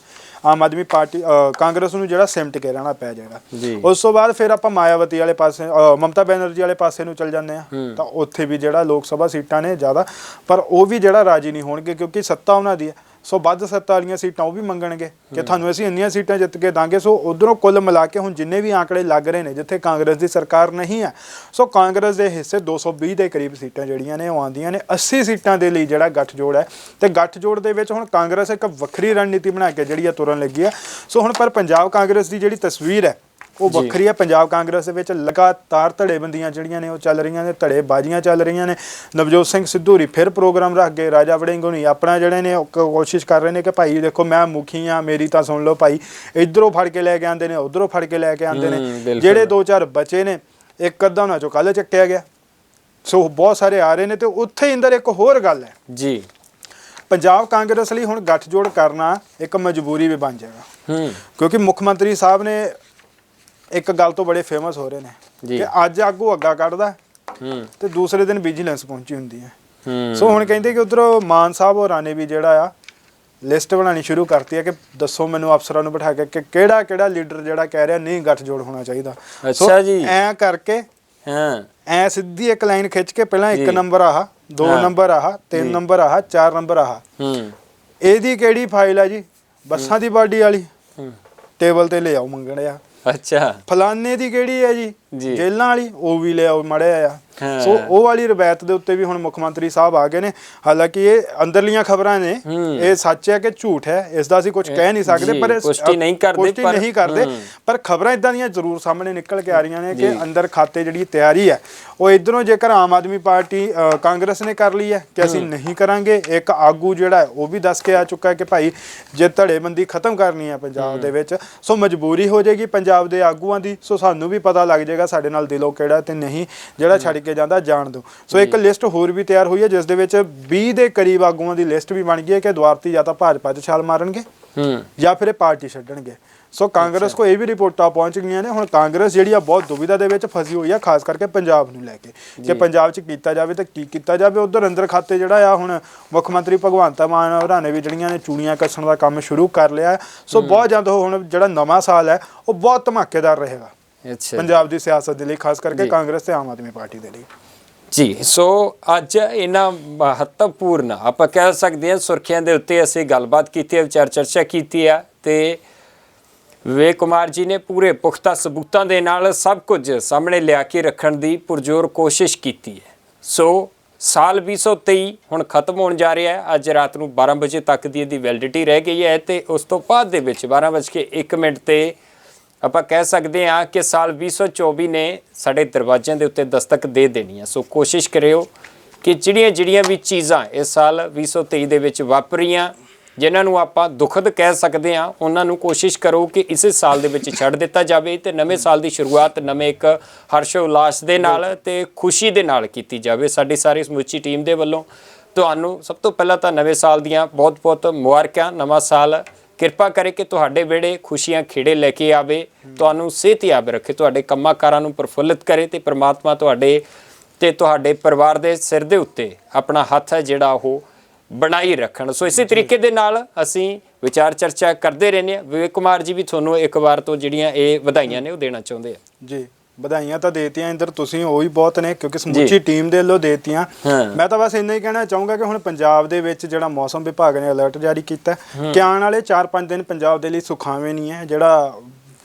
ਆਮ ਆਦਮੀ ਪਾਰਟੀ ਕਾਂਗਰਸ ਨੂੰ ਜਿਹੜਾ ਸਿਮਟ ਕੇ ਰਹਿਣਾ ਪੈ ਜਾਏਗਾ। ਉਸ ਤੋਂ ਬਾਅਦ ਫਿਰ ਆਪਾਂ ਮਾਇਆਵਤੀ ਵਾਲੇ ਪਾਸੇ ਮਮਤਾ ਬੈਨਰਜੀ ਵਾਲੇ ਪਾਸੇ ਨੂੰ ਚੱਲ ਜਾਂਦੇ ਆ ਤਾਂ ਉੱਥੇ ਵੀ ਜਿਹੜਾ ਲੋਕ ਸਭਾ ਸੀਟਾਂ ਨੇ ਜ਼ਿਆਦਾ ਪਰ ਉਹ ਵੀ ਜਿਹੜਾ ਰਾਜੀ ਨਹੀਂ ਹੋਣਗੇ ਕਿਉਂਕਿ ਸੱਤਾ ਉਹਨਾਂ ਦੀ ਹੈ। ਸੋ ਵੱਧ ਸੱਤਾ ਵਾਲੀਆਂ ਸੀਟਾਂ ਉਹ ਵੀ ਮੰਗਣਗੇ ਕਿ ਤੁਹਾਨੂੰ ਅਸੀਂ ਇੰਨੀਆਂ ਸੀਟਾਂ ਜਿੱਤ ਕੇ ਦਾਂਗੇ। ਸੋ ਉਧਰੋਂ ਕੁੱਲ ਮਿਲਾ ਕੇ ਹੁਣ ਜਿੰਨੇ ਵੀ ਆંકੜੇ ਲੱਗ ਰਹੇ ਨੇ, ਜਿੱਥੇ ਕਾਂਗਰਸ ਦੀ ਸਰਕਾਰ ਨਹੀਂ ਹੈ, ਸੋ ਕਾਂਗਰਸ ਦੇ ਹਿੱਸੇ 220 ਦੇ ਕਰੀਬ ਸੀਟਾਂ ਜਿਹੜੀਆਂ ਨੇ ਉਹ ਆਉਂਦੀਆਂ ਨੇ। 80 ਸੀਟਾਂ ਦੇ ਲਈ ਜਿਹੜਾ ਗੱਠਜੋੜ ਹੈ ਤੇ ਗੱਠਜੋੜ ਦੇ ਵਿੱਚ ਹੁਣ ਕਾਂਗਰਸ ਇੱਕ ਵੱਖਰੀ ਰਣਨੀਤੀ ਬਣਾ ਕੇ ਜਿਹੜੀ ਆ ਤੁਰਨ ਲੱਗੀ ਹੈ। ਸੋ ਹੁਣ ਪਰ ਪੰਜਾਬ ਕਾਂਗਰਸ ਦੀ ਜਿਹੜੀ ਤਸਵੀਰ ਹੈ ਉਹ। ਵੱਖਰੀ ਹੈ ਪੰਜਾਬ ਕਾਂਗਰਸ ਦੇ ਵਿੱਚ ਲਗਾਤਾਰ ਧੜੇਬੰਦੀਆਂ ਜਿਹੜੀਆਂ ਨੇ ਉਹ ਚੱਲ ਰਹੀਆਂ ਨੇ ਧੜੇ ਬਾਜ਼ੀਆਂ ਚੱਲ ਰਹੀਆਂ ਨੇ। ਨਵਜੋਤ ਸਿੰਘ ਸਿੱਧੂਰੀ ਫਿਰ ਪ੍ਰੋਗਰਾਮ ਰੱਖ ਗਏ ਰਾਜਾ ਵੜਿੰਗ ਹੋਣੀ ਆਪਣਾ ਜਿਹੜੇ ਨੇ ਕੋਸ਼ਿਸ਼ ਕਰ ਰਹੇ ਨੇ ਕਿ ਭਾਈ ਦੇਖੋ ਮੈਂ ਮੁਖੀ ਆ ਮੇਰੀ ਤਾਂ ਸੁਣ ਲਓ ਭਾਈ। ਇਧਰੋਂ ਫੜ ਕੇ ਲੈ ਕੇ ਆਉਂਦੇ ਨੇ ਉਧਰੋਂ ਫੜ ਕੇ ਲੈ ਕੇ ਆਉਂਦੇ ਨੇ। ਜਿਹੜੇ ਦੋ ਚਾਰ ਬਚੇ ਨੇ ਇੱਕ ਅੱਧਾ ਉਹਨਾਂ ਚੋਂ ਕੱਲ ਚੱਕਿਆ ਗਿਆ। ਸੋ ਬਹੁਤ ਸਾਰੇ ਆ ਰਹੇ ਨੇ ਤੇ ਉੱਥੇ ਹੀ ਅੰਦਰ ਇੱਕ ਹੋਰ ਗੱਲ ਹੈ। ਜੀ। ਪੰਜਾਬ ਕਾਂਗਰਸ ਲਈ ਹੁਣ ਗੱਠਜੋੜ ਕਰਨਾ ਇੱਕ ਮਜਬੂਰੀ ਵੀ ਬਣ ਜਾਏਗਾ। ਹੂੰ। ਕਿਉਂਕਿ ਮੁੱਖ ਮੰਤਰੀ ਸਾਹਿਬ ਨੇ ਇੱਕ ਗੱਲ ਤੋਂ ਬੜੇ ਫੇਮਸ ਹੋ ਰਹੇ ਨੇ। ਕਿ ਅੱਜ ਆਗੂ ਅੱਗਾ ਕੱਢਦਾ ਹੂੰ। ਤੇ ਦੂਸਰੇ ਦਿਨ ਵਿਜੀਲੈਂਸ ਪਹੁੰਚੀ ਹੁੰਦੀ ਹੈ। ਹੂੰ। ਸੋ ਹੁਣ ਕਹਿੰਦੇ ਕਿ ਉਧਰ ਮਾਨ ਸਾਹਿਬ ਹੋਰਾਂ ਨੇ ਵੀ ਜਿਹੜਾ ਆ ਲਿਸਟ ਬਣਾਣੀ ਸ਼ੁਰੂ ਕਰਤੀ ਹੈ ਕਿ ਦੱਸੋ ਮੈਨੂੰ ਅਫਸਰਾਂ ਨੂੰ ਬਿਠਾ ਕੇ ਕਿ ਕਿਹੜਾ ਕਿਹੜਾ ਲੀਡਰ ਜਿਹੜਾ ਕਹਿ ਰਿਹਾ ਨਹੀਂ ਗੱਠਜੋੜ ਹੋਣਾ ਚਾਹੀਦਾ। ਅੱਛਾ ਜੀ। ਐ ਕਰਕੇ ਹਾਂ। ਐ ਸਿੱਧੀ ਇੱਕ ਲਾਈਨ ਖਿੱਚ ਕੇ ਪਹਿਲਾਂ ਇੱਕ। ਨੰਬਰ ਆਹ ਦੋ। ਨੰਬਰ ਆਹ ਤਿੰਨ। ਨੰਬਰ ਆਹ ਚਾਰ ਨੰਬਰ ਆਹ। ਹੂੰ। ਇਹਦੀ ਕਿਹੜੀ ਫਾਈਲ ਆ ਜੀ? ਬੱਸਾਂ ਦੀ ਬਾਡੀ ਵਾਲੀ। ਹੂੰ। ਟੇਬਲ ਤੇ ਲੈ ਆਓ ਮੰਗਣਿਆ ਅੱਛਾ। ਫਲਾਨੇ ਦੀ ਕਿਹੜੀ ਹੈ ਜੀ? ਜੀ। ਜੇਲਾਂ ਵਾਲੀ ਉਹ ਵੀ ਲਿਆਓ ਮੜਿਆ ਆ। ਸੋ ਉਹ ਵਾਲੀ ਰਵਾਇਤ ਦੇ ਉੱਤੇ ਵੀ ਹੁਣ ਮੁੱਖ ਮੰਤਰੀ ਸਾਹਿਬ ਆ ਗਏ ਨੇ ਹਾਲਾਂਕਿ ਇਹ ਅੰਦਰਲੀਆਂ ਖਬਰਾਂ ਨੇ। ਇਹ ਸੱਚ ਹੈ ਕਿ ਝੂਠ ਹੈ ਇਸ ਦਾ ਅਸੀਂ ਕੁਝ ਕਹਿ ਨਹੀਂ ਸਕਦੇ ਪਰ ਪੁਸ਼ਟੀ ਨਹੀਂ ਕਰਦੇ, ਪੁਸ਼ਟੀ ਪਰ- ਨਹੀਂ ਕਰਦੇ। ਪਰ ਖਬਰਾਂ ਇਦਾਂ ਦੀਆਂ ਜ਼ਰੂਰ ਸਾਹਮਣੇ ਨਿਕਲ ਕੇ ਆ ਰਹੀਆਂ ਨੇ ਕਿ। ਅੰਦਰ ਖਾਤੇ ਜਿਹੜੀ ਤਿਆਰੀ ਹੈ ਉਹ ਇਧਰੋਂ ਜੇਕਰ ਆਮ ਆਦਮੀ ਪਾਰਟੀ ਕਾਂਗਰਸ ਨੇ ਕਰ ਲਈ ਹੈ ਕਿ ਅਸੀਂ ਨਹੀਂ ਕਰਾਂਗੇ ਇੱਕ ਆਗੂ ਜਿਹੜਾ ਹੈ ਉਹ ਵੀ ਦੱਸ ਕੇ ਆ ਚੁੱਕਾ ਹੈ ਕਿ ਭਾਈ ਜੇ ਧੜੇਬੰਦੀ ਖਤਮ ਕਰਨੀ ਹੈ ਪੰਜਾਬ ਦੇ ਵਿੱਚ ਸੋ ਮਜਬੂਰੀ ਹੋ ਜਾਏਗੀ ਪੰਜਾਬ ਦੇ ਆਗੂਆਂ ਦੀ ਸੋ ਸਾਨੂੰ ਵੀ ਪਤਾ ਲੱਗ ਜਾਏਗਾ ਸਾਡੇ ਨਾਲ ਦਿਲੋਂ ਕਿਹੜਾ ਤੇ ਨਹੀਂ ਜਿਹੜਾ ਛੱਡ ਕੇ ਜਾਂਦਾ ਜਾਣ ਦਿਓ। ਸੋ ਇੱਕ ਲਿਸਟ ਹੋਰ ਵੀ ਤਿਆਰ ਹੋਈ ਹੈ ਜਿਸ ਦੇ ਵਿੱਚ 20 ਦੇ ਕਰੀਬ ਆਗੂਆਂ ਦੀ ਲਿਸਟ ਵੀ ਬਣ ਗਈ ਹੈ ਕਿ ਦੁਆਰਤੀ ਜਾਂ ਤਾਂ ਭਾਜਪਾ 'ਚ ਛਾਲ ਮਾਰਨਗੇ ਹੂੰ। ਜਾਂ ਫਿਰ ਇਹ ਪਾਰਟੀ ਛੱਡਣਗੇ। ਸੋ ਕਾਂਗਰਸ ਕੋ ਇਹ ਵੀ ਰਿਪੋਰਟਾਂ ਪਹੁੰਚ ਗਈਆਂ ਨੇ। ਹੁਣ ਕਾਂਗਰਸ ਜਿਹੜੀ ਆ ਬਹੁਤ ਦੁਵਿਧਾ ਦੇ ਵਿੱਚ ਫਸੀ ਹੋਈ ਆ ਖਾਸ ਕਰਕੇ ਪੰਜਾਬ ਨੂੰ ਲੈ ਕੇ। ਕਿ ਪੰਜਾਬ 'ਚ ਕੀਤਾ ਜਾਵੇ ਤਾਂ ਕੀ ਕੀਤਾ ਜਾਵੇ? ਉਧਰ ਅੰਦਰ ਖਾਤੇ ਜਿਹੜਾ ਆ ਹੁਣ ਮੁੱਖ ਮੰਤਰੀ ਭਗਵੰਤ ਮਾਨ ਹੋਰਾਂ ਨੇ ਵੀ ਜਿਹੜੀਆਂ ਨੇ ਚੂੜੀਆਂ ਕੱਸਣ ਦਾ ਕੰਮ ਸ਼ੁਰੂ ਕਰ ਲਿਆ। ਸੋ ਬਹੁਤ ਜਲਦ ਹੁਣ ਜਿਹੜਾ ਨਵਾਂ ਸਾਲ ਹੈ ਉਹ ਬਹੁਤ ਧਮਾਕੇਦਾਰ ਰਹੇਗਾ। ਪੰਜਾਬ ਦੀ ਸਿਆਸਤ ਦੇ ਲਈ ਖਾਸ ਕਰਕੇ। ਕਾਂਗਰਸ ਤੇ ਆਮ ਆਦਮੀ ਪਾਰਟੀ ਦੇ ਲਈ। ਜੀ ਸੋ ਅੱਜ ਇਹਨਾਂ ਮਹੱਤਵਪੂਰਨ ਆਪਾਂ ਕਹਿ ਸਕਦੇ ਹਾਂ ਸੁਰਖੀਆਂ ਦੇ ਉੱਤੇ ਅਸੀਂ ਗੱਲਬਾਤ ਕੀਤੀ ਹੈ ਵਿਚਾਰ ਚਰਚਾ ਕੀਤੀ ਹੈ ਤੇ ਵਿਵੇਕ ਕੁਮਾਰ ਜੀ ਨੇ ਪੂਰੇ ਪੁਖਤਾ ਸਬੂਤਾਂ ਦੇ ਨਾਲ ਸਭ ਕੁਝ ਸਾਹਮਣੇ ਲਿਆ ਕੇ ਰੱਖਣ ਦੀ ਪੁਰਜ਼ੋਰ ਕੋਸ਼ਿਸ਼ ਕੀਤੀ ਹੈ। ਸੋ ਸਾਲ 2023 ਹੁਣ ਖਤਮ ਹੋਣ ਜਾ ਰਿਹਾ ਹੈ ਅੱਜ ਰਾਤ ਨੂੰ 12 ਵਜੇ ਤੱਕ ਦੀ ਇਹਦੀ ਵੈਲਿਡਿਟੀ ਰਹਿ ਗਈ ਹੈ ਤੇ ਉਸ ਤੋਂ ਬਾਅਦ ਦੇ ਵਿੱਚ 12:01 ਮਿੰਟ ਤੇ ਆਪਾਂ ਕਹਿ ਸਕਦੇ ਹਾਂ ਕਿ ਸਾਲ 2024 ਨੇ ਸਾਡੇ ਦਰਵਾਜ਼ਿਆਂ ਦੇ ਉੱਤੇ ਦਸਤਕ ਦੇ ਦੇਣੀ ਹੈ। ਸੋ ਕੋਸ਼ਿਸ਼ ਕਰਿਓ ਕਿ ਜਿਹੜੀਆਂ ਜਿਹੜੀਆਂ ਵੀ ਚੀਜ਼ਾਂ ਇਸ ਸਾਲ 2023 ਦੇ ਵਿੱਚ ਵਾਪਰੀਆਂ, ਜਿਨ੍ਹਾਂ ਨੂੰ ਆਪਾਂ ਦੁਖਦ ਕਹਿ ਸਕਦੇ ਹਾਂ, ਉਹਨਾਂ ਨੂੰ ਕੋਸ਼ਿਸ਼ ਕਰੋ ਕਿ ਇਸੇ ਸਾਲ ਦੇ ਵਿੱਚ ਛੱਡ ਦਿੱਤਾ ਜਾਵੇ ਤੇ ਨਵੇਂ ਸਾਲ ਦੀ ਸ਼ੁਰੂਆਤ ਨਵੇਂ ਇੱਕ ਹਰਸ਼ ਉਲਾਸ ਦੇ ਨਾਲ ਤੇ ਖੁਸ਼ੀ ਦੇ ਨਾਲ ਕੀਤੀ ਜਾਵੇ ਸਾਡੀ ਸਾਰੀ ਸਮੁੱਚੀ ਟੀਮ ਦੇ ਵੱਲੋਂ। ਤੁਹਾਨੂੰ ਸਭ ਤੋਂ ਪਹਿਲਾਂ ਤਾਂ ਨਵੇਂ ਸਾਲ ਦੀਆਂ ਬਹੁਤ-ਬਹੁਤ ਮੁਬਾਰਕਾਂ, ਨਵਾਂ ਸਾਲ ਕਿਰਪਾ ਕਰੇ ਕਿ ਤੁਹਾਡੇ ਵਿਹੜੇ ਖੁਸ਼ੀਆਂ ਖੇੜੇ ਲੈ ਕੇ ਆਵੇ ਤੁਹਾਨੂੰ ਸਿਹਤਯਾਬ ਰੱਖੇ ਤੁਹਾਡੇ ਕੰਮਾਂ ਕਾਰਾਂ ਨੂੰ ਪ੍ਰਫੁੱਲਿਤ ਕਰੇ ਤੇ ਪ੍ਰਮਾਤਮਾ ਤੁਹਾਡੇ ਤੇ ਤੁਹਾਡੇ ਪਰਿਵਾਰ ਦੇ ਸਿਰ ਦੇ ਉੱਤੇ ਆਪਣਾ ਹੱਥ ਹੈ ਜਿਹੜਾ ਉਹ ਬਣਾਈ ਰੱਖਣ। ਸੋ ਇਸੇ ਤਰੀਕੇ ਦੇ ਨਾਲ ਅਸੀਂ ਵਿਚਾਰ ਚਰਚਾ ਕਰਦੇ ਰਹਿੰਦੇ ਹਾਂ। ਵਿਵੇਕ ਕੁਮਾਰ ਜੀ ਵੀ ਤੁਹਾਨੂੰ ਇੱਕ ਵਾਰ ਤੋਂ ਜਿਹੜੀਆਂ ਇਹ ਵਧਾਈਆਂ ਨੇ ਉਹ ਦੇਣਾ ਚਾਹੁੰਦੇ ਆ। ਜੀ। ਵਧਾਈਆਂ ਤਾਂ ਦੇਤੀਆਂ ਇੰਦਰ ਤੁਸੀਂ ਉਹ ਹੀ ਬਹੁਤ ਨੇ ਕਿਉਂਕਿ ਸਮੁੱਚੀ ਟੀਮ ਦੇ ਵੱਲੋਂ ਦੇਤੀਆਂ। ਹਾਂ। ਮੈਂ ਤਾਂ ਬਸ ਇੰਨਾ ਹੀ ਕਹਿਣਾ ਚਾਹੂੰਗਾ ਕਿ ਹੁਣ ਪੰਜਾਬ ਦੇ ਵਿੱਚ ਜਿਹੜਾ ਮੌਸਮ ਵਿਭਾਗ ਨੇ ਅਲਰਟ ਜਾਰੀ ਕੀਤਾ ਹੈ। ਕਿ ਆਉਣ ਵਾਲੇ 4-5 ਦਿਨ ਪੰਜਾਬ ਦੇ ਲਈ ਸੁਖਾਵੇਂ ਨਹੀਂ ਹੈ ਜਿਹੜਾ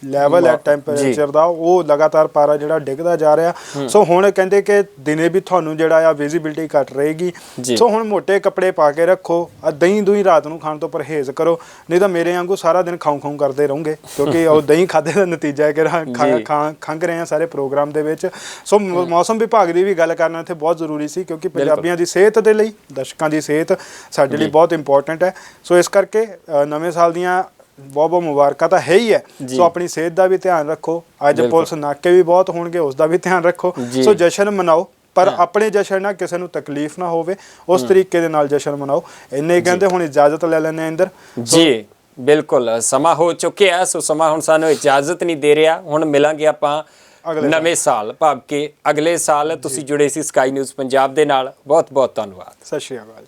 ਲੈਵਲ ਹੈ। ਟੈਂਪਰੇਚਰ ਦਾ ਉਹ ਲਗਾਤਾਰ ਪਾਰਾ ਜਿਹੜਾ ਡਿੱਗਦਾ ਜਾ ਰਿਹਾ। ਸੋ ਹੁਣ ਕਹਿੰਦੇ ਕਿ ਦਿਨੇ ਵੀ ਤੁਹਾਨੂੰ ਜਿਹੜਾ ਆ ਵਿਜ਼ਿਬਿਲਟੀ ਘਟ ਰਹੇਗੀ। ਸੋ ਹੁਣ ਮੋٹے ਕੱਪੜੇ ਪਾ ਕੇ ਰੱਖੋ ਆ ਦਹੀਂ ਦੂਈ ਰਾਤ ਨੂੰ ਖਾਣ ਤੋਂ ਪਰਹੇਜ਼ ਕਰੋ ਨਹੀਂ ਤਾਂ ਮੇਰੇ ਵਾਂਗੂ ਸਾਰਾ ਦਿਨ ਖਾਉਂ ਖਾਉਂ ਕਰਦੇ ਰਹੋਗੇ ਕਿਉਂਕਿ ਉਹ ਦਹੀਂ ਖਾਦੇ ਦਾ ਨਤੀਜਾ ਹੈ ਕਿ ਖੰਘ ਰਹੇ ਆ ਸਾਰੇ ਪ੍ਰੋਗਰਾਮ ਦੇ ਵਿੱਚ। ਸੋ ਮੌਸਮ ਵਿਭਾਗ ਦੀ ਵੀ ਗੱਲ ਕਰਨਾ ਇੱਥੇ ਬਹੁਤ ਜ਼ਰੂਰੀ ਸੀ ਕਿਉਂਕਿ ਪੰਜਾਬੀਆਂ ਦੀ ਸਿਹਤ ਦੇ ਲਈ ਦਰਸ਼ਕਾਂ ਦੀ ਸਿਹਤ ਸਾਡੇ ਲਈ ਬਹੁਤ ਇੰਪੋਰਟੈਂਟ ਹੈ। ਸੋ ਇਸ ਕਰਕੇ ਨਵੇਂ ਸਾਲ ਦੀਆਂ ਬਹੁਤ ਬਹੁਤ ਮੁਬਾਰਕਾਂ ਤਾਂ ਹੈ ਹੀ ਹੈ। ਸੋ ਆਪਣੀ ਸਿਹਤ ਦਾ ਵੀ ਧਿਆਨ ਰੱਖੋ। ਅੱਜ। ਪੁਲਿਸ ਨਾਕੇ ਵੀ ਬਹੁਤ ਹੋਣਗੇ ਉਸ ਦਾ ਵੀ ਧਿਆਨ ਰੱਖੋ। ਸੋ ਜਸ਼ਨ ਮਨਾਓ ਪਰ ਆਪਣੇ ਜਸ਼ਨ ਨਾਲ ਕਿਸੇ ਨੂੰ ਤਕਲੀਫ ਨਾ ਹੋਵੇ ਉਸ ਤਰੀਕੇ ਦੇ ਨਾਲ ਜਸ਼ਨ ਮਨਾਓ। ਇੰਨੇ ਕਹਿੰਦੇ ਹੁਣ ਇਜਾਜ਼ਤ ਲੈ ਲੈਣੇ ਇੰਦਰ ਜੀ ਬਿਲਕੁਲ। ਸਮਾਂ ਹੋ ਚੁੱਕਿਆ ਸੋ ਸਮਾਂ ਹੁਣ ਸਾਨੂੰ ਇਜਾਜ਼ਤ ਨਹੀਂ ਦੇ ਰਿਹਾ। ਹੁਣ ਮਿਲਾਂਗੇ ਆਪਾਂ ਨਵੇਂ ਸਾਲ ਭਾਵ ਕਿ। ਅਗਲੇ ਸਾਲ ਤੁਸੀਂ ਜੁੜੇ ਸੀ ਸਕਾਈ ਨਿਊਜ਼ ਪੰਜਾਬ ਦੇ ਨਾਲ। ਬਹੁਤ ਬਹੁਤ ਧੰਨਵਾਦ। ਸਤਿ ਸ਼੍ਰੀ ਅਕਾਲ